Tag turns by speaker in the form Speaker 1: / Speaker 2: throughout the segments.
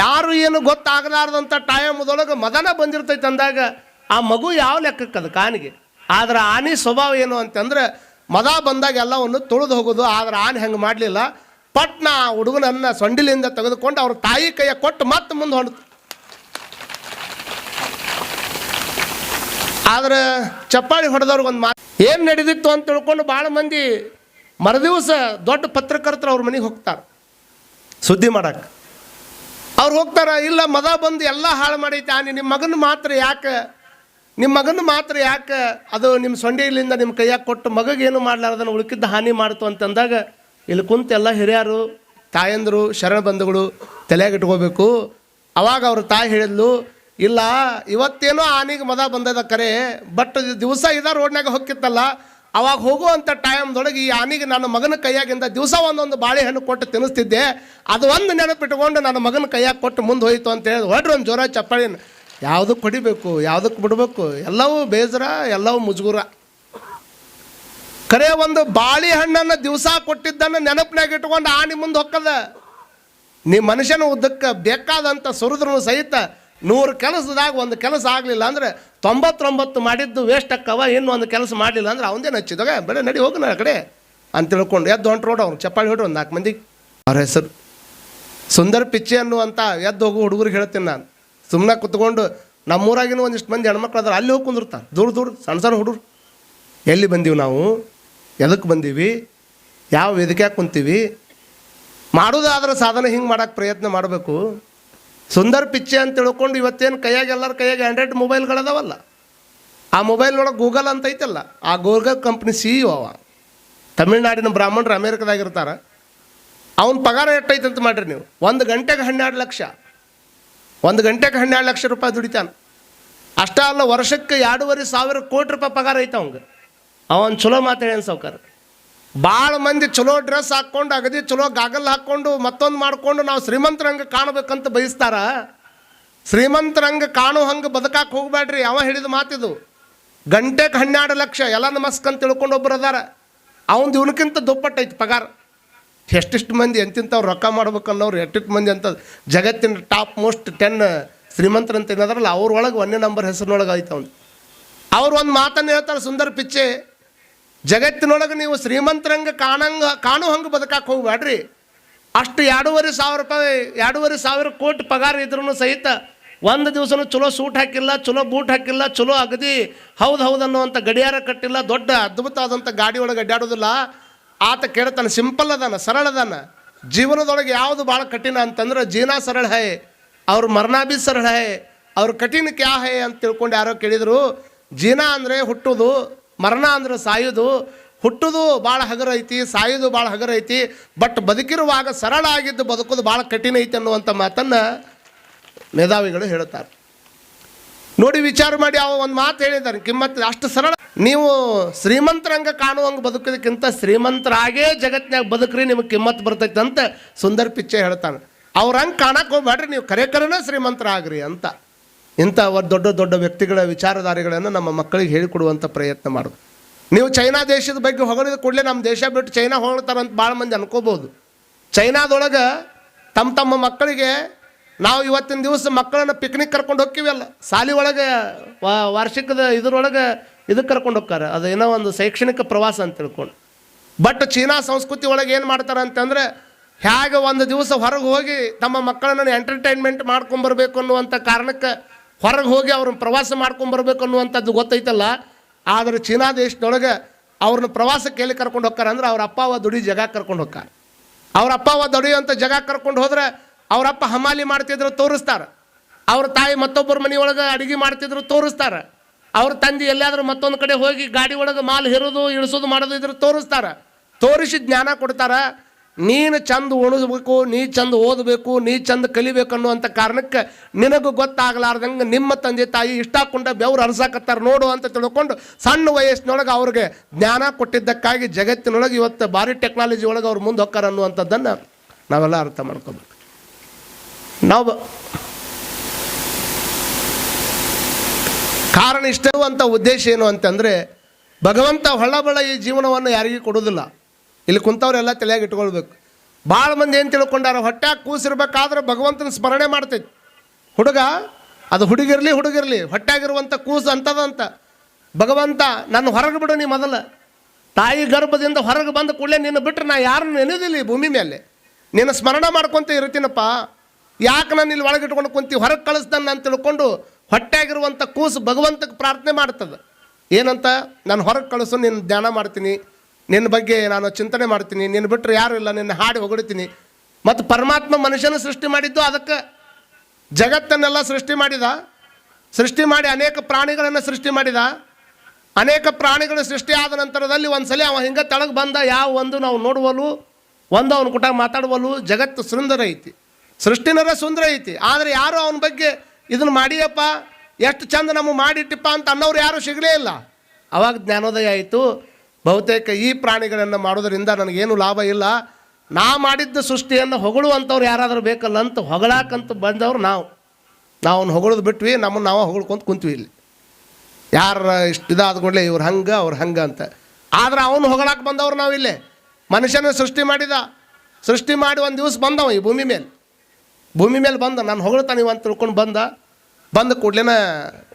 Speaker 1: ಯಾರು ಏನು ಗೊತ್ತಾಗಲಾರ್ದಂಥ ಟೈಮ್ದೊಳಗೆ ಮದನ ಬಂದಿರ್ತೈತೆ ಅಂದಾಗ ಆ ಮಗು ಯಾವ ಲೆಕ್ಕಕ್ಕೆ ಅದು ಕಾನಿಗೆ? ಆದ್ರೆ ಆನೆ ಸ್ವಭಾವ ಏನು ಅಂತಂದ್ರೆ ಮದ ಬಂದಾಗ ಎಲ್ಲವನ್ನು ತುಳಿದು ಹೋಗೋದು, ಆದ್ರೆ ಆನೆ ಹೆಂಗೆ ಮಾಡಲಿಲ್ಲ. ಪಟ್ನ ಆ ಹುಡುಗನನ್ನು ಸೊಂಡಿಲಿಂದ ತೆಗೆದುಕೊಂಡು ಅವ್ರ ತಾಯಿ ಕೈಯ ಕೊಟ್ಟು ಮತ್ತೆ ಮುಂದೆ ಹೊಂಡ ಆದ್ರೆ ಚಪ್ಪಾಳಿ ಹೊಡೆದವ್ರಿಗೆ ಒಂದು ಮಾತು ಏನು ನಡೆದಿತ್ತು ಅಂತ ತಿಳ್ಕೊಂಡು ಭಾಳ ಮಂದಿ ಮರುದಿವಸ ದೊಡ್ಡ ಪತ್ರಕರ್ತರು ಅವ್ರ ಮನೆಗೆ ಹೋಗ್ತಾರೆ ಸುದ್ದಿ ಮಾಡಕ್ಕೆ. ಅವ್ರು ಹೋಗ್ತಾರ, ಇಲ್ಲ ಮದ ಬಂದು ಎಲ್ಲ ಹಾಳು ಮಾಡೈತೆ, ಆನೆ ನಿಮ್ಮ ಮಗನ ಮಾತ್ರ ಯಾಕೆ? ನಿಮ್ಮ ಮಗನ ಮಾತ್ರ ಯಾಕೆ? ಅದು ನಿಮ್ಮ ಸೊಂಡೆಯಲ್ಲಿಂದ ನಿಮ್ಮ ಕೈಯಾಗ ಕೊಟ್ಟು ಮಗಗೇನು ಮಾಡ್ಲಾರ್ದನ್ನ ಉಳುಕಿದ್ದ ಹಾನಿ ಮಾಡ್ತು ಅಂತಂದಾಗ ಇಲ್ಲಿ ಕುಂತು ಎಲ್ಲ ಹಿರಿಯರು, ತಾಯಂದರು, ಶರಣ ಬಂಧುಗಳು ತಲೆಯಾಗ ಇಟ್ಕೋಬೇಕು. ಅವಾಗ ಅವ್ರ ತಾಯಿ ಹೇಳಿದ್ಲು, ಇಲ್ಲ, ಇವತ್ತೇನೋ ಆನೆಗೆ ಮದ ಬಂದದ ಕರೆ ಬಟ್ ದಿವಸ ಇದ ರೋಡ್ನಾಗ ಹೋಗಿತ್ತಲ್ಲ ಅವಾಗ ಹೋಗುವಂಥ ಟೈಮ್ದೊಳಗೆ ಈ ಆನೆಗೆ ನನ್ನ ಮಗನ ಕೈಯಾಗಿಂದ ದಿವಸ ಒಂದೊಂದು ಬಾಳೆಹಣ್ಣು ಕೊಟ್ಟು ತಿನ್ನಿಸ್ತಿದ್ದೆ. ಅದು ಒಂದು ನೆನಪಿಟ್ಕೊಂಡು ನನ್ನ ಮಗನ ಕೈಯಾಗಿ ಕೊಟ್ಟು ಮುಂದೆ ಹೋಯ್ತು ಅಂತ ಹೇಳಿ ಹೊಡ್ರಿ ಒಂದು ಜ್ವರ ಚಪ್ಪಾಳಿನ. ಯಾವುದಕ್ಕೆ ಹೊಡಿಬೇಕು ಯಾವುದಕ್ಕೆ ಬಿಡಬೇಕು, ಎಲ್ಲವೂ ಬೇಜರ, ಎಲ್ಲವೂ ಮುಜುಗುರ. ಕರೆ ಒಂದು ಬಾಳೆಹಣ್ಣನ್ನು ದಿವಸ ಕೊಟ್ಟಿದ್ದನ್ನು ನೆನಪಿನಾಗ ಇಟ್ಕೊಂಡು ಆನೆ ಮುಂದೆ ಹೊಕ್ಕದ. ನೀ ಮನುಷ್ಯನ ಉದ್ದಕ್ಕೆ ಬೇಕಾದಂಥ ಸುರಿದ್ರೂ ಸಹಿತ ನೂರು ಕೆಲಸದಾಗ ಒಂದು ಕೆಲಸ ಆಗಲಿಲ್ಲ ಅಂದರೆ ತೊಂಬತ್ತೊಂಬತ್ತು ಮಾಡಿದ್ದು ವೇಸ್ಟ್ ಅಕ್ಕವ, ಇನ್ನು ಒಂದು ಕೆಲಸ ಮಾಡಲಿಲ್ಲ ಅಂದ್ರೆ ಅವಂದೇನು ಹಚ್ಚಿದಾಗ ಬೇಡ ನಡಿ, ಹೋಗೋಣ ಆ ಕಡೆ. ಅಂತ ತಿಳ್ಕೊಂಡು ಎದ್ದು ಹೊಂಟು ರೋಡ್ ಅವ್ರು. ಚಪ್ಪಾಳಿ ಹೊಡ್ರಿ ಒಂದು ನಾಲ್ಕು ಮಂದಿಗೆ ಅವ್ರ ಹೆಸರು ಸುಂದರ್ ಪಿಚ್ಚೆ ಅನ್ನುವಂಥ ಎದ್ದು ಹೋಗು ಹುಡುಗರಿಗೆ ಹೇಳ್ತೀನಿ ನಾನು. ಸುಮ್ಮನೆ ಕುತ್ಕೊಂಡು ನಮ್ಮೂರಾಗಿನೂ ಒಂದಿಷ್ಟು ಮಂದಿ ಹೆಣ್ಮಕ್ಳು ಅದ್ರ, ಅಲ್ಲಿ ಹೋಗಿ ಕುಂದಿರ್ತಾರೆ ದೂರ ದೂರ, ಸಣ್ಣ ಸಣ್ಣ ಹುಡುಗರು. ಎಲ್ಲಿ ಬಂದೀವಿ ನಾವು? ಎದಕ್ಕೆ ಬಂದೀವಿ? ಯಾವ ವೇದಿಕೆ ಕುಂತೀವಿ? ಮಾಡೋದಾದ್ರೆ ಸಾಧನೆ ಹಿಂಗೆ ಮಾಡೋಕ್ಕೆ ಪ್ರಯತ್ನ ಮಾಡಬೇಕು. ಸುಂದರ್ ಪಿಚ್ಚೆ ಅಂತ ತಿಳ್ಕೊಂಡು ಇವತ್ತೇನು ಕೈಯಾಗ ಎಲ್ಲರ ಕೈಯಾಗ ಆ್ಯಂಡ್ರಾಯ್ಡ್ ಮೊಬೈಲ್ಗಳದಾವಲ್ಲ? ಆ ಮೊಬೈಲ್ ಒಳಗೆ ಗೂಗಲ್ ಅಂತ ಐತಲ್ಲ, ಆ ಗೂಗಲ್ ಕಂಪ್ನಿ ಸಿ ಇ ಅವ. ತಮಿಳ್ನಾಡಿನ ಬ್ರಾಹ್ಮಣರು ಅಮೇರಿಕದಾಗಿರ್ತಾರೆ. ಅವನ ಪಗಾರ ಎಷ್ಟೈತೆ ಅಂತ ಮಾಡ್ರಿ ನೀವು. ಒಂದು ಗಂಟೆಗೆ ಹನ್ನೆರಡು ಲಕ್ಷ. ಒಂದು ಗಂಟೆಗೆ ಹನ್ನೆರಡು ಲಕ್ಷ ರೂಪಾಯಿ ದುಡಿತಾನೆ. ಅಷ್ಟೇ ಅಲ್ಲ, ವರ್ಷಕ್ಕೆ ಎರಡೂವರೆ ಸಾವಿರ ಕೋಟಿ ರೂಪಾಯಿ ಪಗಾರ ಐತೆ ಅವಂಗೆ ಅವನು ಚಲೋ ಮಾತಾಡ್ಯಾನ ಸಾವ್ಕಾರ. ಭಾಳ ಮಂದಿ ಚಲೋ ಡ್ರೆಸ್ ಹಾಕ್ಕೊಂಡು, ಅಗದಿ ಚಲೋ ಗಾಗಲ್ ಹಾಕ್ಕೊಂಡು, ಮತ್ತೊಂದು ಮಾಡಿಕೊಂಡು ನಾವು ಶ್ರೀಮಂತರಂಗೆ ಕಾಣಬೇಕಂತ ಬಯಸ್ತಾರ? ಶ್ರೀಮಂತರಂಗೆ ಕಾಣೋ ಹಂಗೆ ಬದುಕಾಕ್ ಹೋಗ್ಬೇಡ್ರಿ ಅವ ಹಿಡಿದು ಮಾತಿದು. ಗಂಟೆಗೆ ಹನ್ನೆರಡು ಲಕ್ಷ ಎಲ್ಲ ನಮಸ್ಕ್ ಅಂತ ತಿಳ್ಕೊಂಡು ಒಬ್ರು ಅದಾರ. ಅವನ್ ಇವನಕ್ಕಿಂತ ದುಪ್ಪಟ್ಟೈತಿ ಪಗಾರ. ಎಷ್ಟಿಷ್ಟು ಮಂದಿ ಎಂತಿಂಥವ್ರು ರೊಕ್ಕ ಮಾಡ್ಬೇಕನ್ನೋರು ಎಷ್ಟಿಷ್ಟು ಮಂದಿ ಅಂತ ಜಗತ್ತಿನ ಟಾಪ್ ಮೋಸ್ಟ್ ಟೆನ್ ಶ್ರೀಮಂತರಂತ ಏನಾದ್ರಲ್ಲ ಅವ್ರೊಳಗೆ ಒಂದೇ ನಂಬರ್ ಹೆಸರಿನೊಳಗೆ ಐತ ಅವ್ನು. ಅವ್ರು ಒಂದು ಮಾತನ್ನು ಹೇಳ್ತಾರೆ ಸುಂದರ್ ಪಿಚ್ಚೆ. ಜಗತ್ತಿನೊಳಗೆ ನೀವು ಶ್ರೀಮಂತರಂಗೆ ಕಾಣಂಗ, ಕಾಣು ಹಂಗೆ ಬದುಕಾಕ್ ಹೋಗ್ಬೇಡ್ರಿ ಅಷ್ಟು ಎರಡೂವರೆ ಸಾವಿರ ರೂಪಾಯಿ, ಎರಡೂವರೆ ಸಾವಿರ ಕೋಟಿ ಪಗಾರ ಇದ್ರೂ ಸಹಿತ ಒಂದು ದಿವಸನೂ ಚಲೋ ಸೂಟ್ ಹಾಕಿಲ್ಲ, ಚಲೋ ಬೂಟ್ ಹಾಕಿಲ್ಲ, ಚಲೋ ಅಗದಿ ಹೌದು ಹೌದು ಅನ್ನುವಂಥ ಗಡಿಯಾರ ಕಟ್ಟಿಲ್ಲ, ದೊಡ್ಡ ಅದ್ಭುತವಾದಂಥ ಗಾಡಿ ಒಳಗೆ ಅಡ್ಡಾಡೋದಿಲ್ಲ. ಆತ ಕೇಳ್ತಾನೆ, ಸಿಂಪಲ್ ಅದಾನ, ಸರಳ ಅದಾನ. ಜೀವನದೊಳಗೆ ಯಾವುದು ಭಾಳ ಕಠಿಣ ಅಂತಂದ್ರೆ ಜೀನಾ ಸರಳ ಹೈ, ಅವ್ರ ಮರಣ ಬಿ ಸರಳ ಹೈ, ಅವ್ರ ಕಠಿಣ ಕ್ಯಾ ಹೈ? ಅಂತ ತಿಳ್ಕೊಂಡು ಯಾರೋ ಕೇಳಿದರು. ಜೀನ ಅಂದರೆ ಹುಟ್ಟೋದು ಮರಣ ಅಂದ್ರೆ ಸಾಯೋದು, ಹುಟ್ಟುದು ಭಾಳ ಹಗರ ಐತಿ, ಸಾಯೋದು ಭಾಳ ಹಗರ ಐತಿ ಬಟ್ ಬದುಕಿರುವಾಗ ಸರಳ ಆಗಿದ್ದು ಬದುಕೋದು ಭಾಳ ಕಠಿಣ ಐತಿ ಅನ್ನುವಂಥ ಮಾತನ್ನು ಮೇಧಾವಿಗಳು ಹೇಳುತ್ತಾರೆ. ನೋಡಿ ವಿಚಾರ ಮಾಡಿ ಅವ ಒಂದು ಮಾತು ಹೇಳಿದ್ದಾರೆ ಕಿಮ್ಮತ್ತು ಅಷ್ಟು ಸರಳ. ನೀವು ಶ್ರೀಮಂತರಂಗ ಕಾಣುವಂಗೆ ಬದುಕೋದಕ್ಕಿಂತ ಶ್ರೀಮಂತರಾಗೇ ಜಗತ್ತಿನಾಗ ಬದುಕ್ರಿ, ನಿಮಗೆ ಕಿಮ್ಮತ್ತು ಬರ್ತೈತೆ ಅಂತ ಸುಂದರ್ ಪಿಚ್ಚೆ ಹೇಳ್ತಾನೆ. ಅವ್ರಂಗೆ ಕಾಣಕ್ಕೆ ಹೋಗ್ಬೇಡ್ರಿ ನೀವು ಕರೆ ಕರೆನೇ ಶ್ರೀಮಂತರಾಗ್ರಿ ಅಂತ. ಇಂಥ ದೊಡ್ಡ ದೊಡ್ಡ ವ್ಯಕ್ತಿಗಳ ವಿಚಾರಧಾರೆಗಳನ್ನು ನಮ್ಮ ಮಕ್ಕಳಿಗೆ ಹೇಳಿಕೊಡುವಂಥ ಪ್ರಯತ್ನ ಮಾಡೋದು. ನೀವು ಚೈನಾ ದೇಶದ ಬಗ್ಗೆ ಹೊಗಳಿದ ಕೂಡಲೇ ನಮ್ಮ ದೇಶ ಬಿಟ್ಟು ಚೈನಾ ಹೋಗ್ತಾರಂತ ಭಾಳ ಮಂದಿ ಅನ್ಕೋಬೋದು. ಚೈನಾದೊಳಗೆ ತಮ್ಮ ತಮ್ಮ ಮಕ್ಕಳಿಗೆ ನಾವು ಇವತ್ತಿನ ದಿವಸ ಮಕ್ಕಳನ್ನು ಪಿಕ್ನಿಕ್ ಕರ್ಕೊಂಡು ಹೋಗ್ತೀವಲ್ಲ ಸಾಲಿ ಒಳಗೆ ವಾರ್ಷಿಕದ ಇದರೊಳಗೆ ಇದಕ್ಕೆ ಕರ್ಕೊಂಡು ಹೋಗ್ತಾರೆ. ಅದು ಏನೋ ಒಂದು ಶೈಕ್ಷಣಿಕ ಪ್ರವಾಸ ಅಂತ ತಿಳ್ಕೊಂಡು. ಬಟ್ ಚೀನಾ ಸಂಸ್ಕೃತಿ ಒಳಗೆ ಏನು ಮಾಡ್ತಾರೆ ಅಂತಂದರೆ ಹೇಗೆ ಒಂದು ದಿವಸ ಹೊರಗೆ ಹೋಗಿ ತಮ್ಮ ಮಕ್ಕಳನ್ನು ಎಂಟರ್ಟೈನ್ಮೆಂಟ್ ಮಾಡ್ಕೊಂಬರ್ಬೇಕು ಅನ್ನುವಂಥ ಕಾರಣಕ್ಕೆ ಹೊರಗೆ ಹೋಗಿ ಅವ್ರನ್ನ ಪ್ರವಾಸ ಮಾಡ್ಕೊಂಬರ್ಬೇಕು ಅನ್ನುವಂಥದ್ದು ಗೊತ್ತೈತಲ್ಲ? ಆದರೆ ಚೀನಾ ದೇಶದೊಳಗೆ ಅವ್ರನ್ನ ಪ್ರವಾಸಕ್ಕೆ ಎಲ್ಲಿ ಕರ್ಕೊಂಡು ಹೋಗ್ತಾರೆ ಅಂದ್ರೆ ಅವ್ರ ಅಪ್ಪ ಅವ ದುಡಿ ಜಗ ಕರ್ಕೊಂಡು ಹೋಗ್ತಾರೆ. ಅವ್ರ ಅಪ್ಪ ದುಡಿಯುವಂಥ ಜಗ ಕರ್ಕೊಂಡು ಹೋದ್ರೆ ಅವರಪ್ಪ ಹಮಾಲಿ ಮಾಡ್ತಿದ್ರು ತೋರಿಸ್ತಾರೆ. ಅವ್ರ ತಾಯಿ ಮತ್ತೊಬ್ಬರ ಮನೆಯೊಳಗೆ ಅಡುಗೆ ಮಾಡ್ತಿದ್ರು ತೋರಿಸ್ತಾರೆ. ಅವ್ರ ತಂದೆ ಎಲ್ಲಾದರೂ ಮತ್ತೊಂದು ಕಡೆ ಹೋಗಿ ಗಾಡಿ ಒಳಗೆ ಮಾಲ್ ಹೆರೋದು, ಇಳಿಸೋದು ಮಾಡೋದು ಇದ್ರೆ ತೋರಿಸ್ತಾರೆ. ತೋರಿಸಿ ಜ್ಞಾನ ಕೊಡ್ತಾರ. ನೀನು ಚಂದ ಉಣಿಸ್ಬೇಕು, ನೀ ಚಂದ ಓದಬೇಕು, ನೀ ಚಂದ ಕಲಿಬೇಕು ಅನ್ನುವಂಥ ಕಾರಣಕ್ಕೆ ನಿನಗೂ ಗೊತ್ತಾಗಲಾರ್ದಂಗೆ ನಿಮ್ಮ ತಂದೆ ತಾಯಿ ಇಷ್ಟಾಕೊಂಡ ಬೆವ್ರು ಹರಿಸಾಕತ್ತಾರ ನೋಡು ಅಂತ ತಿಳ್ಕೊಂಡು ಸಣ್ಣ ವಯಸ್ಸಿನೊಳಗೆ ಅವ್ರಿಗೆ ಜ್ಞಾನ ಕೊಟ್ಟಿದ್ದಕ್ಕಾಗಿ ಜಗತ್ತಿನೊಳಗೆ ಇವತ್ತು ಭಾರಿ ಟೆಕ್ನಾಲಜಿ ಒಳಗೆ ಅವ್ರು ಮುಂದೆ ಹೋಗ್ತಾರೆ ಅನ್ನುವಂಥದ್ದನ್ನು ನಾವೆಲ್ಲ ಅರ್ಥ ಮಾಡ್ಕೋಬೇಕು. ನಾವು ಕಾರಣ ಇಷ್ಟಿರುವಂಥ ಉದ್ದೇಶ ಏನು ಅಂತಂದರೆ ಭಗವಂತ ಹೊಳ್ಳಬಳ ಈ ಜೀವನವನ್ನು ಯಾರಿಗೂ ಕೊಡೋದಿಲ್ಲ ಇಲ್ಲಿ ಕುಂತವರೆಲ್ಲ ತಲೆಯಾಗಿ ಇಟ್ಕೊಳ್ಬೇಕು. ಭಾಳ ಮಂದಿ ಏನು ತಿಳ್ಕೊಂಡಾರ ಹೊಟ್ಟ್ಯಾಗ ಕೂಸಿರ್ಬೇಕಾದ್ರೆ ಭಗವಂತನ ಸ್ಮರಣೆ ಮಾಡ್ತೈತಿ. ಹುಡುಗ, ಅದು ಹುಡುಗಿರಲಿ ಹುಡುಗಿರಲಿ ಹೊಟ್ಯಾಗಿರುವಂಥ ಕೂಸು ಅಂತದಂತ. ಭಗವಂತ, ನನ್ನ ಹೊರಗೆ ಬಿಡು ನೀ ಮೊದಲು. ತಾಯಿ ಗರ್ಭದಿಂದ ಹೊರಗೆ ಬಂದ ಕೂಡಲೇ ನಿನ್ನ ಬಿಟ್ಟರೆ ನಾ ಯಾರನ್ನು ನೆನೆದಿಲ್ಲ ಈ ಭೂಮಿ ಮೇಲೆ. ನಿನ್ನ ಸ್ಮರಣ ಮಾಡ್ಕೊಂತ ಇರ್ತೀನಪ್ಪ. ಯಾಕೆ ನಾನು ಇಲ್ಲಿ ಒಳಗೆ ಇಟ್ಕೊಂಡು ಕುಂತಿ ಹೊರಗೆ ಕಳಿಸ್ದನ್ನ ನಾನು ತಿಳ್ಕೊಂಡು ಹೊಟ್ಟೆಯಾಗಿರುವಂಥ ಕೂಸು ಭಗವಂತಕ್ಕೆ ಪ್ರಾರ್ಥನೆ ಮಾಡ್ತದೆ. ಏನಂತ? ನಾನು ಹೊರಗೆ ಕಳಿಸು ನಿನ್ನ ಧ್ಯಾನ ಮಾಡ್ತೀನಿ. ನಿನ್ನ ಬಗ್ಗೆ ನಾನು ಚಿಂತನೆ ಮಾಡ್ತೀನಿ, ನಿನ್ನ ಬಿಟ್ಟರೆ ಯಾರು ಇಲ್ಲ, ನಿನ್ನ ಹಾಡಿ ಹೊಗಳ್ತೀನಿ. ಮತ್ತು ಪರಮಾತ್ಮ ಮನುಷ್ಯನ ಸೃಷ್ಟಿ ಮಾಡಿದ್ದು ಅದಕ್ಕೆ ಜಗತ್ತನ್ನೆಲ್ಲ ಸೃಷ್ಟಿ ಮಾಡಿದ, ಸೃಷ್ಟಿ ಮಾಡಿ ಅನೇಕ ಪ್ರಾಣಿಗಳನ್ನು ಸೃಷ್ಟಿ ಮಾಡಿದ. ಅನೇಕ ಪ್ರಾಣಿಗಳು ಸೃಷ್ಟಿ ಆದ ನಂತರದಲ್ಲಿ ಒಂದ್ಸಲಿ ಅವ ಹಿಂಗೆ ತಳಗೆ ಬಂದ, ಯಾವ ಒಂದು ನಾವು ನೋಡುವಲು ಒಂದು ಅವನ ಕೂಟ ಮಾತಾಡುವಲು ಜಗತ್ತು ಸುಂದರ ಐತಿ. ಸೃಷ್ಟಿನರ ಸುಂದರ ಐತಿ. ಆದರೆ ಯಾರು ಅವನ ಬಗ್ಗೆ ಇದನ್ನು ಮಾಡಿಯಪ್ಪ? ಎಷ್ಟು ಚಂದ ನಮ್ಮ ಮಾಡಿಟ್ಟಿಪ್ಪ ಅಂತ ಅನ್ನೋರು ಯಾರೂ ಸಿಗಲೇ ಇಲ್ಲ. ಅವಾಗ ಜ್ಞಾನೋದಯ ಆಯಿತು. ಬಹುತೇಕ ಈ ಪ್ರಾಣಿಗಳನ್ನು ಮಾಡೋದರಿಂದ ನನಗೇನು ಲಾಭ ಇಲ್ಲ. ನಾ ಮಾಡಿದ್ದ ಸೃಷ್ಟಿಯನ್ನು ಹೊಗಳುವಂಥವ್ರು ಯಾರಾದರೂ ಬೇಕಲ್ಲ ಅಂತ ಹೊಗಳಾಕಂತ ಬಂದವ್ರು ನಾವು. ನಾವು ಅವ್ನು ಹೊಗಳೋದು ಬಿಟ್ವಿ, ನಮ್ಮನ್ನು ನಾವು ಹೊಗಳ್ಕೊಂತ ಕುಂತೀವಿ ಇಲ್ಲಿ. ಯಾರ ಇಷ್ಟು ಇದಾದ ಕೂಡಲೇ ಇವ್ರು ಹಂಗೆ, ಅವ್ರು ಹಂಗೆ ಅಂತ. ಆದ್ರೆ ಅವನು ಹೊಗಳಾಕೆ ಬಂದವ್ರು ನಾವಿಲ್ಲೇ ಮನುಷ್ಯನ ಸೃಷ್ಟಿ ಮಾಡಿದ. ಸೃಷ್ಟಿ ಮಾಡಿ ಒಂದು ದಿವಸ ಬಂದವ ಈ ಭೂಮಿ ಮೇಲೆ. ಭೂಮಿ ಮೇಲೆ ಬಂದ, ನಾನು ಹೊಗಳ್ತಾನೆ ಅಂತ ತಿಳ್ಕೊಂಡು ಬಂದ. ಬಂದ ಕೂಡ್ಲೇನ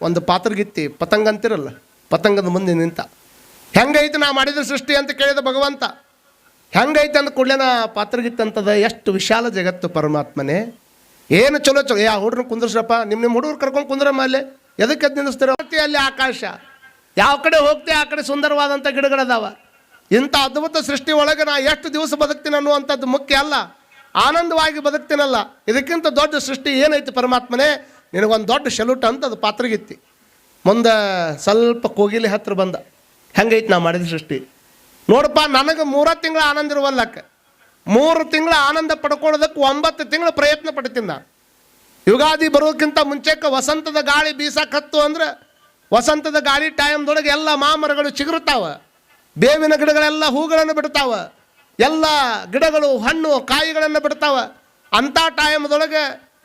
Speaker 1: ಒಂದು ಪಾತ್ರಗಿತ್ತಿ, ಪತಂಗ ಅಂತಿರಲ್ಲ, ಪತಂಗದ ಮುಂದೆ ನಿಂತ. ಹೆಂಗೈತಿ ನಾ ಮಾಡಿದ ಸೃಷ್ಟಿ ಅಂತ ಕೇಳಿದ ಭಗವಂತ. ಹೆಂಗೈತೆ ಅಂದ ನಾ ಪಾತ್ರಗಿತ್ತಂತದ ಎಷ್ಟು ವಿಶಾಲ ಜಗತ್ತು ಪರಮಾತ್ಮನೇ. ಏನು ಚಲೋ ಚಲೋ, ಯಾ ಹುಡ್ರನ್ನ ಕುಂದ್ರಸ್ರಪ್ಪ ನಿಮ್ಮ ನಿಮ್ಮ ಹುಡುಗರು ಕರ್ಕೊಂಡು ಕುಂದ್ರಮ್ಮ ಅಲ್ಲಿ. ಎದಕ್ಕೆ ಅದ್ ಅಲ್ಲಿ ಆಕಾಶ. ಯಾವ ಕಡೆ ಹೋಗ್ತಿ ಆ ಕಡೆ ಸುಂದರವಾದಂಥ ಗಿಡಗಳದಾವ ಇಂಥ ಅದ್ಭುತ ಸೃಷ್ಟಿ ಒಳಗೆ ನಾ ಎಷ್ಟು ದಿವಸ ಬದುಕ್ತೀನಿ ಅನ್ನುವಂಥದ್ದು ಮುಖ್ಯ ಅಲ್ಲ. ಆನಂದವಾಗಿ ಬದುಕ್ತೀನಲ್ಲ. ಇದಕ್ಕಿಂತ ದೊಡ್ಡ ಸೃಷ್ಟಿ ಏನೈತಿ ಪರಮಾತ್ಮನೇ? ನಿನಗೊಂದು ದೊಡ್ಡ ಶೆಲುಟ್ ಅಂತ ಅದು ಪಾತ್ರಗಿತ್ತಿ. ಮುಂದೆ ಸ್ವಲ್ಪ ಕೋಗಿಲೆ ಹತ್ತಿರ ಬಂದ. ಹೆಂಗೈತಿ ನಾ ಮಾಡಿದ ಸೃಷ್ಟಿ? ನೋಡಪ್ಪ, ನನಗೆ ಮೂರ ತಿಂಗಳ ಆನಂದ ಇರುವಲ್ಲಕ್ಕ ಮೂರು ತಿಂಗಳ ಆನಂದ ಪಡ್ಕೊಳ್ಳೋದಕ್ಕೆ ಒಂಬತ್ತು ತಿಂಗಳ ಪ್ರಯತ್ನ ಪಡ್ತೀನಿ ನಾನು. ಯುಗಾದಿ ಬರೋದಕ್ಕಿಂತ ಮುಂಚೆಕ್ಕೆ ವಸಂತದ ಗಾಳಿ ಬೀಸಕತ್ತು ಅಂದ್ರೆ ವಸಂತದ ಗಾಳಿ ಟೈಮ್ದೊಳಗೆ ಎಲ್ಲ ಮಾಮರಗಳು ಚಿಗುರುತ್ತಾವ ಬೇವಿನ ಗಿಡಗಳೆಲ್ಲ ಹೂಗಳನ್ನು ಬಿಡ್ತಾವ. ಎಲ್ಲ ಗಿಡಗಳು, ಹಣ್ಣು, ಕಾಯಿಗಳನ್ನು ಬಿಡ್ತಾವ. ಅಂಥ ಟೈಮ್ದೊಳಗೆ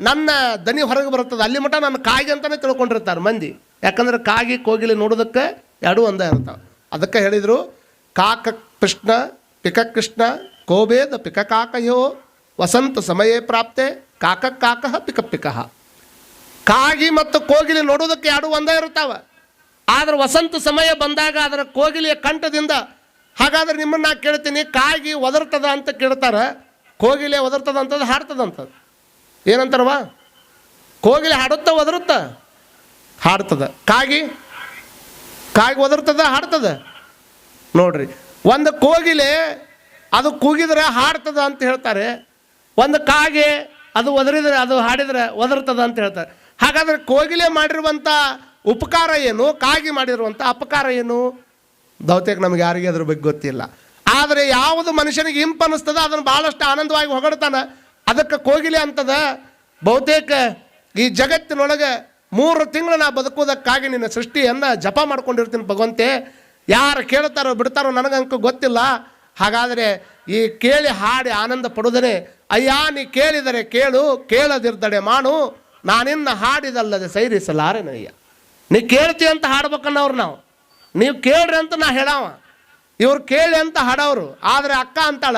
Speaker 1: ನನ್ನ ದನಿ ಹೊರಗೆ ಬರ್ತದೆ ಅಲ್ಲಿ ಮಟ್ಟ ನನ್ನ ಕಾಗಿ ಅಂತಲೇ ತಿಳ್ಕೊಂಡಿರ್ತಾರೆ ಮಂದಿ. ಯಾಕಂದ್ರೆ ಕಾಗಿ, ಕೋಗಿಲೆ ನೋಡೋದಕ್ಕೆ ಎರಡೂ ಒಂದೇ ಇರ್ತಾವೆ ಅದಕ್ಕೆ ಹೇಳಿದರು, ಕಾಕ ಕೃಷ್ಣ, ಪಿಕ ಕೃಷ್ಣ, ಕೋಬೇದ ಪಿಕ ಕಾಕಯೋ, ವಸಂತ ಸಮಯೇ ಪ್ರಾಪ್ತೆ, ಕಾಕ ಕಾಕಃ ಪಿಕ ಪಿಕಃ. ಕಾಗಿ ಮತ್ತು ಕೋಗಿಲೆ ನೋಡೋದಕ್ಕೆ ಎರಡು ಒಂದೇ ಇರ್ತಾವೆ ಆದರೆ ವಸಂತ ಸಮಯ ಬಂದಾಗ ಅದರ ಕೋಗಿಲೆಯ ಕಂಠದಿಂದ, ಹಾಗಾದ್ರೆ ನಿಮ್ಮನ್ನ ನಾ ಕೇಳ್ತೀನಿ, ಕಾಗಿ ಒದರ್ತದ ಅಂತ ಕೇಳ್ತಾರೆ, ಕೋಗಿಲೆ ಒದರ್ತದ ಅಂತದ್ದು ಹಾಡ್ತದಂಥದ್ದು ಏನಂತಾರವ ಕೋಗಿಲೆ ಹಾಡುತ್ತ ಒದರುತ್ತ? ಹಾಡ್ತದ. ಕಾಗಿ ಕಾಗಿ ಒದರ್ತದ, ಹಾಡ್ತದ? ನೋಡ್ರಿ, ಒಂದು ಕೋಗಿಲೆ ಅದು ಕೂಗಿದ್ರೆ ಹಾಡ್ತದ ಅಂತ ಹೇಳ್ತಾರೆ. ಒಂದು ಕಾಗೆ ಅದು ಒದರಿದ್ರೆ, ಅದು ಹಾಡಿದ್ರೆ ಒದರ್ತದ ಅಂತ ಹೇಳ್ತಾರೆ. ಹಾಗಾದ್ರೆ ಕೋಗಿಲೆ ಮಾಡಿರುವಂಥ ಉಪಕಾರ ಏನು? ಕಾಗಿ ಮಾಡಿರುವಂಥ ಅಪಕಾರ ಏನು? ಬಹುತೇಕ ನಮಗೆ ಯಾರಿಗೆ ಅದ್ರ ಬಗ್ಗೆ ಗೊತ್ತಿಲ್ಲ. ಆದರೆ ಯಾವುದು ಮನುಷ್ಯನಿಗೆ ಹಿಂಪು ಅನ್ನಿಸ್ತದ, ಅದನ್ನು ಭಾಳಷ್ಟು ಆನಂದವಾಗಿ ಹೊಗಡ್ತಾನೆ ಅದಕ್ಕೆ ಕೋಗಿಲೆ ಅಂತದ. ಬಹುತೇಕ ಈ ಜಗತ್ತಿನೊಳಗೆ ಮೂರು ತಿಂಗಳು ನಾ ಬದುಕೋದಕ್ಕಾಗಿ ನಿನ್ನ ಸೃಷ್ಟಿಯನ್ನು ಜಪ ಮಾಡ್ಕೊಂಡಿರ್ತೀನಿ ಭಗವಂತೆ. ಯಾರು ಕೇಳ್ತಾರೋ ಬಿಡ್ತಾರೋ ನನಗಂಕ ಗೊತ್ತಿಲ್ಲ. ಹಾಗಾದರೆ ಈ ಕೇಳಿ ಹಾಡಿ ಆನಂದ ಪಡೋದನೆ ಅಯ್ಯ ನೀ ಕೇಳಿದರೆ ಕೇಳು ಕೇಳದಿರ್ದಡೆ ಮಾಡು. ನಾನಿನ್ನ ಹಾಡಿದಲ್ಲದೆ ಸೈರಿಸಲಾರೆನಯ್ಯ ನೀ ಕೇಳ್ತಿ ಅಂತ ಹಾಡ್ಬೇಕನ್ನವ್ರು ನಾವು. ನೀವು ಕೇಳ್ರಿ ಅಂತ ನಾ ಹೇಳವ. ಇವ್ರು ಕೇಳಿ ಅಂತ ಹಾಡೋರು. ಆದರೆ ಅಕ್ಕ ಅಂತಾಳ,